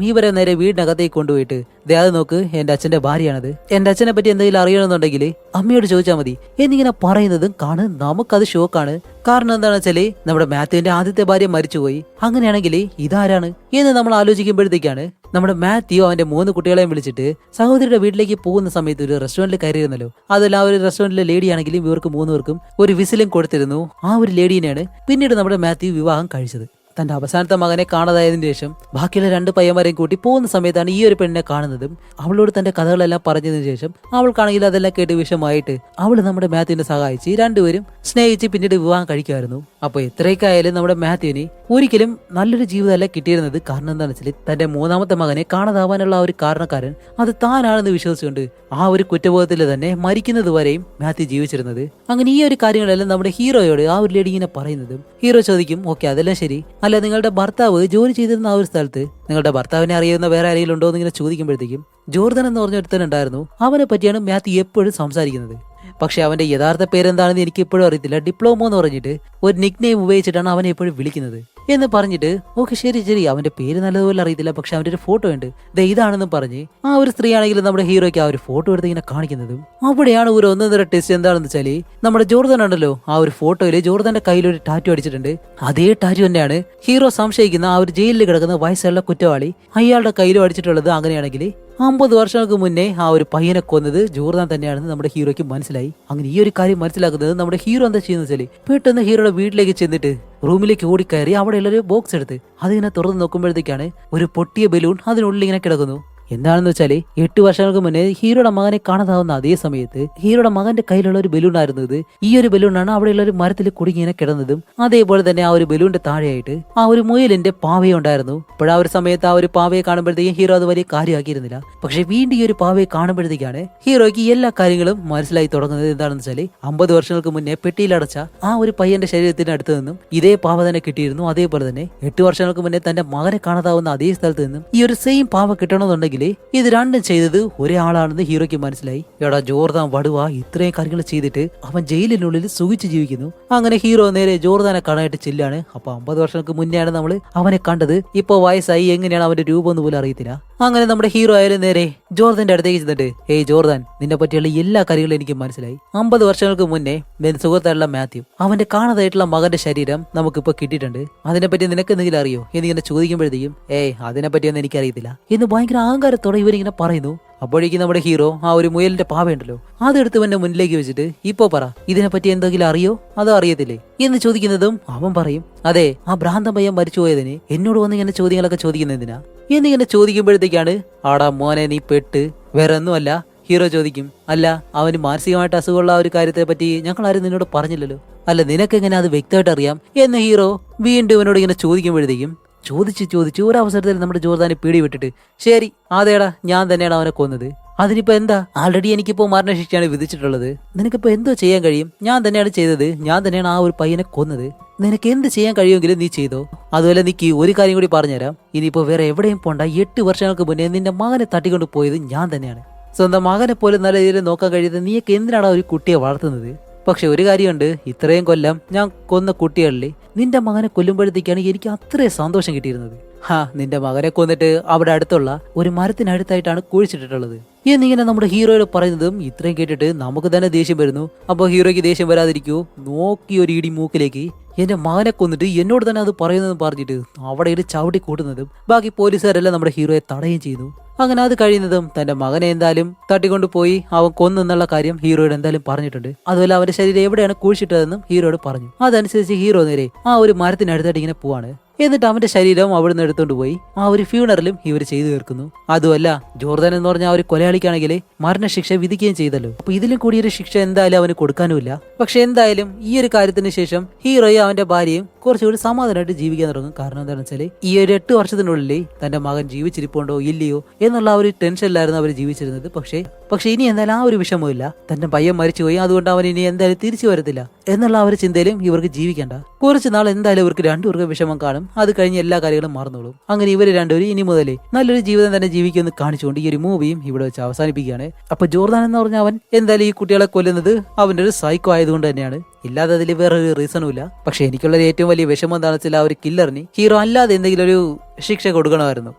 ഈ ഇവരെ നേരെ വീടിനകത്തേക്ക് കൊണ്ടുപോയിട്ട് ദേ അത് നോക്ക് എന്റെ അച്ഛന്റെ ഭാര്യയാണത്. എന്റെ അച്ഛനെ പറ്റി എന്തെങ്കിലും അറിയണമെന്നുണ്ടെങ്കിൽ അമ്മയോട് ചോദിച്ചാൽ മതി. എന്നിങ്ങനെ പറയുന്നതും കാണും നമുക്കത് ഷോക്കാണ്. കാരണം എന്താണെന്ന് വെച്ചാൽ നമ്മുടെ മാത്യുവിന്റെ ആദ്യത്തെ ഭാര്യ മരിച്ചുപോയി. അങ്ങനെയാണെങ്കിൽ ഇതാരാണ് എന്ന് നമ്മൾ ആലോചിക്കുമ്പോഴത്തേക്കാണ് നമ്മുടെ മാത്യു അവന്റെ മൂന്ന് കുട്ടികളെയും വിളിച്ചിട്ട് സഹോദരിയുടെ വീട്ടിലേക്ക് പോകുന്ന സമയത്ത് ഒരു റെസ്റ്റോറന്റിൽ കയറിയിരുന്നല്ലോ. അതല്ല ആ ഒരു റെസ്റ്റോറന്റിലെ ലേഡി ആണെങ്കിലും ഇവർക്ക് മൂന്നുപേർക്കും ഒരു വിസിലും കൊടുത്തിരുന്നു. ആ ഒരു ലേഡീനെയാണ് പിന്നീട് നമ്മുടെ മാത്യു വിവാഹം കഴിച്ചത്. തന്റെ അവസാനത്തെ മകനെ കാണാതായതിനു ശേഷം ബാക്കിയുള്ള രണ്ട് പയ്യന്മാരെയും കൂട്ടി പോകുന്ന സമയത്താണ് ഈ ഒരു പെണ്ണിനെ കാണുന്നതും. അവളോട് തന്റെ കഥകളെല്ലാം പറഞ്ഞതിനു ശേഷം അവൾക്കാണെങ്കിൽ അതെല്ലാം കേട്ട് വിഷമായിട്ട് അവൾ നമ്മുടെ മാത്യുവിനെ സഹായിച്ച് രണ്ടുപേരും സ്നേഹിച്ച് പിന്നീട് വിവാഹം കഴിക്കുമായിരുന്നു. അപ്പൊ എത്രയൊക്കെ ആയാലും നമ്മുടെ മാത്യുവിന് ഒരിക്കലും നല്ലൊരു ജീവിതമല്ല കിട്ടിയിരുന്നത്. കാരണം എന്താണെന്ന് വെച്ചാൽ തന്റെ മൂന്നാമത്തെ മകനെ കാണാതാവാനുള്ള ആ ഒരു കാരണക്കാരൻ അത് താനാണെന്ന് വിശ്വസിച്ചുകൊണ്ട് ആ ഒരു കുറ്റബോധത്തിൽ തന്നെ മരിക്കുന്നത് വരെയും മാത്യു ജീവിച്ചിരുന്നത്. അങ്ങനെ ഈ ഒരു കാര്യങ്ങളെല്ലാം നമ്മുടെ ഹീറോയോട് ആ ഒരു ലേഡി ഇങ്ങനെ പറയുന്നതും ഹീറോ ചോദിക്കും ഓക്കെ അതെല്ലാം ശരി. അല്ല നിങ്ങളുടെ ഭർത്താവ് ജോലി ചെയ്തിരുന്ന ആ ഒരു സ്ഥലത്ത് നിങ്ങളുടെ ഭർത്താവിനെ അറിയുന്ന വേറെ ആരെങ്കിലും ഉണ്ടോ എന്ന് ഇങ്ങനെ ചോദിക്കുമ്പോഴത്തേക്കും ജോർദൻ എന്ന് പറഞ്ഞ ഒരുത്തനുണ്ടായിരുന്നു അവനെ പറ്റിയാണ് മാത്യു എപ്പോഴും സംസാരിക്കുന്നത്. പക്ഷെ അവന്റെ യഥാർത്ഥ പേരെന്താണെന്ന് എനിക്ക് ഇപ്പോഴും അറിയത്തില്ല. ഡിപ്ലോമോ എന്ന് പറഞ്ഞിട്ട് ഒരു നിക് നെയിം ഉപയോഗിച്ചിട്ടാണ് അവനെ എപ്പോഴും വിളിക്കുന്നത്. എന്ന് പറഞ്ഞിട്ട് ഓക്കെ ശരി ശരി അവന്റെ പേര് നല്ലതുപോലെ അറിയത്തില്ല പക്ഷെ അവന്റെ ഒരു ഫോട്ടോ ഉണ്ട്. ദേ ഇതാണെന്നും പറഞ്ഞ് ആ ഒരു സ്ത്രീ നമ്മുടെ ഹീറോയ്ക്ക് ആ ഒരു ഫോട്ടോ എടുത്ത് ഇങ്ങനെ കാണിക്കുന്നതും അവിടെയാണ് ഒരു ഒന്നൊന്നര ടെസ്റ്റ് എന്താണെന്ന് വെച്ചാൽ നമ്മുടെ ജോർദൻ ഉണ്ടല്ലോ ആ ഒരു ഫോട്ടോയിൽ ജോർദന്റെ കയ്യിൽ ഒരു ടാറ്റു അടിച്ചിട്ടുണ്ട്. അതേ ടാറ്റു തന്നെയാണ് ഹീറോ സംശയിക്കുന്ന ആ ഒരു ജയിലിൽ കിടക്കുന്ന വയസ്സുള്ള കുറ്റവാളി അയാളുടെ കയ്യിലും അടിച്ചിട്ടുള്ളത് അങ്ങനെയാണെങ്കിൽ അമ്പത് വർഷങ്ങൾക്ക് മുന്നേ ആ ഒരു പയ്യനെ കൊന്നത് ജോർദാൻ തന്നെയാണെന്ന് നമ്മുടെ ഹീറോയ്ക്ക് മനസ്സിലായി. അങ്ങനെ ഈ ഒരു കാര്യം മനസ്സിലാക്കുന്നത് നമ്മുടെ ഹീറോ എന്താ ചെയ്യുന്നത് വെച്ചാൽ പെട്ടെന്ന് ഹീറോയുടെ വീട്ടിലേക്ക് ചെന്നിട്ട് റൂമിലേക്ക് ഓടിക്കയറി അവിടെയുള്ള ഒരു ബോക്സ് എടുത്ത് അതിങ്ങനെ തുറന്ന് നോക്കുമ്പോഴത്തേക്കാണ് ഒരു പൊട്ടിയ ബലൂൺ അതിനുള്ളിൽ ഇങ്ങനെ കിടക്കുന്നു. എന്താണെന്ന് വെച്ചാൽ എട്ട് വർഷങ്ങൾക്ക് മുന്നേ ഹീറോയുടെ മകനെ കാണാതാവുന്ന അതേ സമയത്ത് ഹീറോയുടെ മകന്റെ കയ്യിലുള്ള ഒരു ബലൂൺ ആയിരുന്നു ഇത്. ഈ ഒരു ബലൂണാണ് അവിടെയുള്ള ഒരു മരത്തിൽ കുടുങ്ങിയെ കിടന്നതും അതേപോലെ തന്നെ ആ ഒരു ബലൂണിന്റെ താഴെയായിട്ട് ആ ഒരു മുയലിന്റെ പാവയെ ഉണ്ടായിരുന്നു. ഇപ്പോഴാ ഒരു സമയത്ത് ആ ഒരു പാവയെ കാണുമ്പോഴത്തേക്കും ഹീറോ അത് വലിയ കാര്യമാക്കിയിരുന്നില്ല. പക്ഷെ വീണ്ടും ഈ ഒരു പാവയെ കാണുമ്പോഴത്തേക്കാണ് ഹീറോയ്ക്ക് എല്ലാ കാര്യങ്ങളും മനസ്സിലായി തുടങ്ങുന്നത് എന്താണെന്ന് വെച്ചാൽ അമ്പത് വർഷങ്ങൾക്ക് മുന്നേ പെട്ടിയിലടച്ച ആ ഒരു പയ്യന്റെ ശരീരത്തിന് അടുത്ത് നിന്നും ഇതേ പാവ തന്നെ കിട്ടിയിരുന്നു. അതേപോലെ തന്നെ എട്ട് വർഷങ്ങൾക്ക് മുന്നേ തന്റെ മകനെ കാണാതാവുന്ന അതേ സ്ഥലത്ത് നിന്നും ഈ ഒരു സെയിം പാവ കിട്ടണമെന്നുണ്ടെങ്കിൽ ഇത് രണ്ടും ചെയ്തത് ഒരേ ആളാണെന്ന് ഹീറോയ്ക്ക് മനസ്സിലായി. എടാ ജോർദാൻ വടുവ ഇത്രയും കാര്യങ്ങൾ ചെയ്തിട്ട് അവൻ ജയിലിനുള്ളിൽ സുഖിച്ച് ജീവിക്കുന്നു. അങ്ങനെ ഹീറോ നേരെ ജോർദാനെ കാണാനായിട്ട് ചെല്ലാണ് അപ്പൊ അമ്പത് വർഷങ്ങൾക്ക് മുന്നെയാണ് നമ്മൾ അവനെ കണ്ടത്. ഇപ്പൊ വയസ്സായി എങ്ങനെയാണ് അവന്റെ രൂപം എന്ന് പോലും അറിയത്തില്ല. അങ്ങനെ നമ്മുടെ ഹീറോ ആയാലും നേരെ ജോർദന്റെ അടുത്തേക്ക് ചെന്നിട്ട് ഏയ് ജോർദാൻ നിന്നെ പറ്റിയുള്ള എല്ലാ കാര്യങ്ങളും എനിക്ക് മനസ്സിലായി. അമ്പത് വർഷങ്ങൾക്ക് മുന്നേ നിന്റെ സുഹൃത്തായിട്ടുള്ള മാത്യു അവന്റെ കാണാതായിട്ടുള്ള മകന്റെ ശരീരം നമുക്കിപ്പോ കിട്ടിയിട്ടുണ്ട്. അതിനെപ്പറ്റി നിനക്ക് എന്തെങ്കിലും അറിയോ? എന്നിങ്ങനെ ചോദിക്കുമ്പോഴത്തേക്കും ഏയ് അതിനെപ്പറ്റിയൊന്നും എനിക്കറിയത്തില്ല. എന്ന് ഭയങ്കര അഹങ്കാരത്തോടെ ഇവരിങ്ങനെ പറയുന്നു. അപ്പോഴേക്കും നമ്മുടെ ഹീറോ ആ ഒരു മുയലിന്റെ പാവയുണ്ടല്ലോ അതെടുത്ത് എന്റെ മുന്നിലേക്ക് വെച്ചിട്ട് ഇപ്പോ പറ ഇതിനെപ്പറ്റി എന്തെങ്കിലും അറിയോ? അതോ അറിയത്തില്ലേ? എന്ന് ചോദിക്കുന്നതും അവൻ പറയും അതെ ആ ഭ്രാന്തൻ പയ്യൻ മരിച്ചുപോയതിന് എന്നോട് വന്ന് ഇങ്ങനെ ചോദ്യങ്ങളൊക്കെ ചോദിക്കുന്നതിനാ എന്നിങ്ങനെ ചോദിക്കുമ്പോഴത്തേക്കാണ് ആടാ മോനെ നീ പെട്ട്. വേറെ ഒന്നുമല്ല ഹീറോ ചോദിക്കും അല്ല അവന് മാനസികമായിട്ട് അസുഖമുള്ള ഒരു കാര്യത്തെ പറ്റി ഞങ്ങൾ ആരും നിന്നോട് പറഞ്ഞില്ലല്ലോ. അല്ല നിനക്കെങ്ങനെ അത് വ്യക്തമായിട്ട് അറിയാം? എന്ന് ഹീറോ വീണ്ടും ഇവനോട് ഇങ്ങനെ ചോദിക്കുമ്പോഴത്തേക്കും ചോദിച്ച് ചോദിച്ച് ഒരവസരത്തിൽ നമ്മുടെ ജോർദാനെ പിടി വിട്ടിട്ട് ശരി അതേടാ ഞാൻ തന്നെയാണ് അവനെ കൊന്നത്. അതിനിപ്പോ എന്താ? ആൾറെഡി എനിക്കിപ്പോ മരണശിക്ഷയാണ് വിധിച്ചിട്ടുള്ളത്. നിനക്കിപ്പോ എന്തോ ചെയ്യാൻ കഴിയും? ഞാൻ തന്നെയാണ് ചെയ്തത്. ഞാൻ തന്നെയാണ് ആ ഒരു പയ്യനെ കൊന്നത്. നിനക്ക് എന്ത് ചെയ്യാൻ കഴിയുമെങ്കിലും നീ ചെയ്തോ. അതുപോലെ നീക്ക് ഒരു കാര്യം കൂടി പറഞ്ഞുതരാം. ഇനിയിപ്പോ വേറെ എവിടെയും പോണ്ട. എട്ട് വർഷങ്ങൾക്ക് മുന്നേ നിന്റെ മകനെ തട്ടിക്കൊണ്ട് പോയത് ഞാൻ തന്നെയാണ്. സ്വന്തം മകനെ പോലും നല്ല രീതിയിൽ നോക്കാൻ കഴിയുന്നത് നീയൊക്കെ എന്തിനാണ് ഒരു കുട്ടിയെ വളർത്തുന്നത്? പക്ഷെ ഒരു കാര്യമുണ്ട്. ഇത്രയും കൊല്ലം ഞാൻ കൊന്ന കുട്ടികളിൽ നിന്റെ മകനെ കൊല്ലുമ്പോഴത്തേക്കാണ് എനിക്ക് അത്രയും സന്തോഷം കിട്ടിയിരുന്നത്. ഹാ നിന്റെ മകനെ കൊന്നിട്ട് അവിടെ അടുത്തുള്ള ഒരു മരത്തിനടുത്തായിട്ടാണ് കുഴിച്ചിട്ടിട്ടുള്ളത്. എന്നിങ്ങനെ നമ്മുടെ ഹീറോയോട് പറയുന്നതും ഇത്രയും കേട്ടിട്ട് നമുക്ക് തന്നെ ദേഷ്യം വരുന്നു. അപ്പോൾ ഹീറോയ്ക്ക് ദേഷ്യം വരാതിരിക്കൂ. നോക്കി ഒരു ഇടി മൂക്കിലേക്ക് എന്റെ മകനെ കൊന്നിട്ട് എന്നോട് തന്നെ അത് പറയുന്നതെന്ന് പറഞ്ഞിട്ട് അവിടെ ഒരു ചവിട്ടി കൂട്ടുന്നതും ബാക്കി പോലീസുകാരെല്ലാം നമ്മുടെ ഹീറോയെ തടയുകയും ചെയ്യുന്നു അങ്ങനെ അത് കഴിയുന്നതും തന്റെ മകനെ എന്തായാലും തട്ടിക്കൊണ്ട് പോയി അവൻ കൊന്നെന്നുള്ള കാര്യം ഹീറോയോട് എന്തായാലും പറഞ്ഞിട്ടുണ്ട്. അതുപോലെ അവന്റെ ശരീരം എവിടെയാണ് കുഴിച്ചിട്ടതെന്നും ഹീറോയോട് പറഞ്ഞു. അതനുസരിച്ച് ഹീറോ നേരെ ആ ഒരു മരത്തിനടുത്തായിട്ട് ഇങ്ങനെ പോവാണ്. എന്നിട്ട് അവന്റെ ശരീരം അവിടുന്ന് എടുത്തോണ്ട് പോയി. ആ ഒരു ഫ്യൂണറിലും ഇവർ ചെയ്തു തീർക്കുന്നു. അതുമല്ല ജോർദാൻ എന്ന് പറഞ്ഞ ആ ഒരു കൊലയാളിക്കാണെങ്കിൽ മരണശിക്ഷ വിധിക്കുകയും ചെയ്തല്ലോ. അപ്പൊ ഇതിലും കൂടിയൊരു ശിക്ഷ എന്തായാലും അവന് കൊടുക്കാനുമില്ല. പക്ഷെ എന്തായാലും ഈ ഒരു കാര്യത്തിന് ശേഷം ഹീറോയും അവന്റെ ഭാര്യയും കുറച്ചുകൂടി സമാധാനമായിട്ട് ജീവിക്കാൻ തുടങ്ങും. കാരണം എന്താണെന്ന് വെച്ചാൽ ഈ ഒരു എട്ട് വർഷത്തിനുള്ളിൽ തന്റെ മകൻ ജീവിച്ചിരിപ്പുണ്ടോ ഇല്ലയോ എന്നുള്ള ആ ഒരു ടെൻഷനിലായിരുന്നു അവർ ജീവിച്ചിരുന്നത്. പക്ഷേ പക്ഷെ ഇനി എന്തായാലും ആ ഒരു വിഷമമില്ല തന്റെ പയ്യൻ മരിച്ചുപോയി. അതുകൊണ്ട് അവൻ ഇനി എന്തായാലും തിരിച്ചു വരത്തില്ല എന്നുള്ള ആ ഒരു ചിന്തയിലും ഇവർക്ക് ജീവിക്കണ്ട. കുറച്ച് നാൾ എന്തായാലും ഇവർക്ക് രണ്ടുപേർക്ക് വിഷമം കാണും. അത് കഴിഞ്ഞ് എല്ലാ കാര്യങ്ങളും മറന്നോളും. അങ്ങനെ ഇവർ രണ്ടുപേരും ഇനി മുതലേ നല്ലൊരു ജീവിതം തന്നെ ജീവിക്കുമെന്ന് കാണിച്ചുകൊണ്ട് ഈ ഒരു മൂവിയും ഇവിടെ വെച്ച് അവസാനിപ്പിക്കുകയാണ്. അപ്പൊ ജോർദാൻ എന്ന് പറഞ്ഞ അവൻ എന്തായാലും ഈ കുട്ടികളെ കൊല്ലുന്നത് അവന്റെ ഒരു സൈക്കോ ആയതുകൊണ്ട് തന്നെയാണ്. ഇല്ലാതെ അതിൽ വേറെ ഒരു റീസണും ഇല്ല. പക്ഷെ എനിക്കുള്ള ഏറ്റവും വലിയ വിഷമം എന്താണെന്ന് വെച്ചാൽ ആ ഒരു കില്ലറിന് ഹീറോ അല്ലാതെ എന്തെങ്കിലും ഒരു ശിക്ഷ കൊടുക്കണമായിരുന്നു.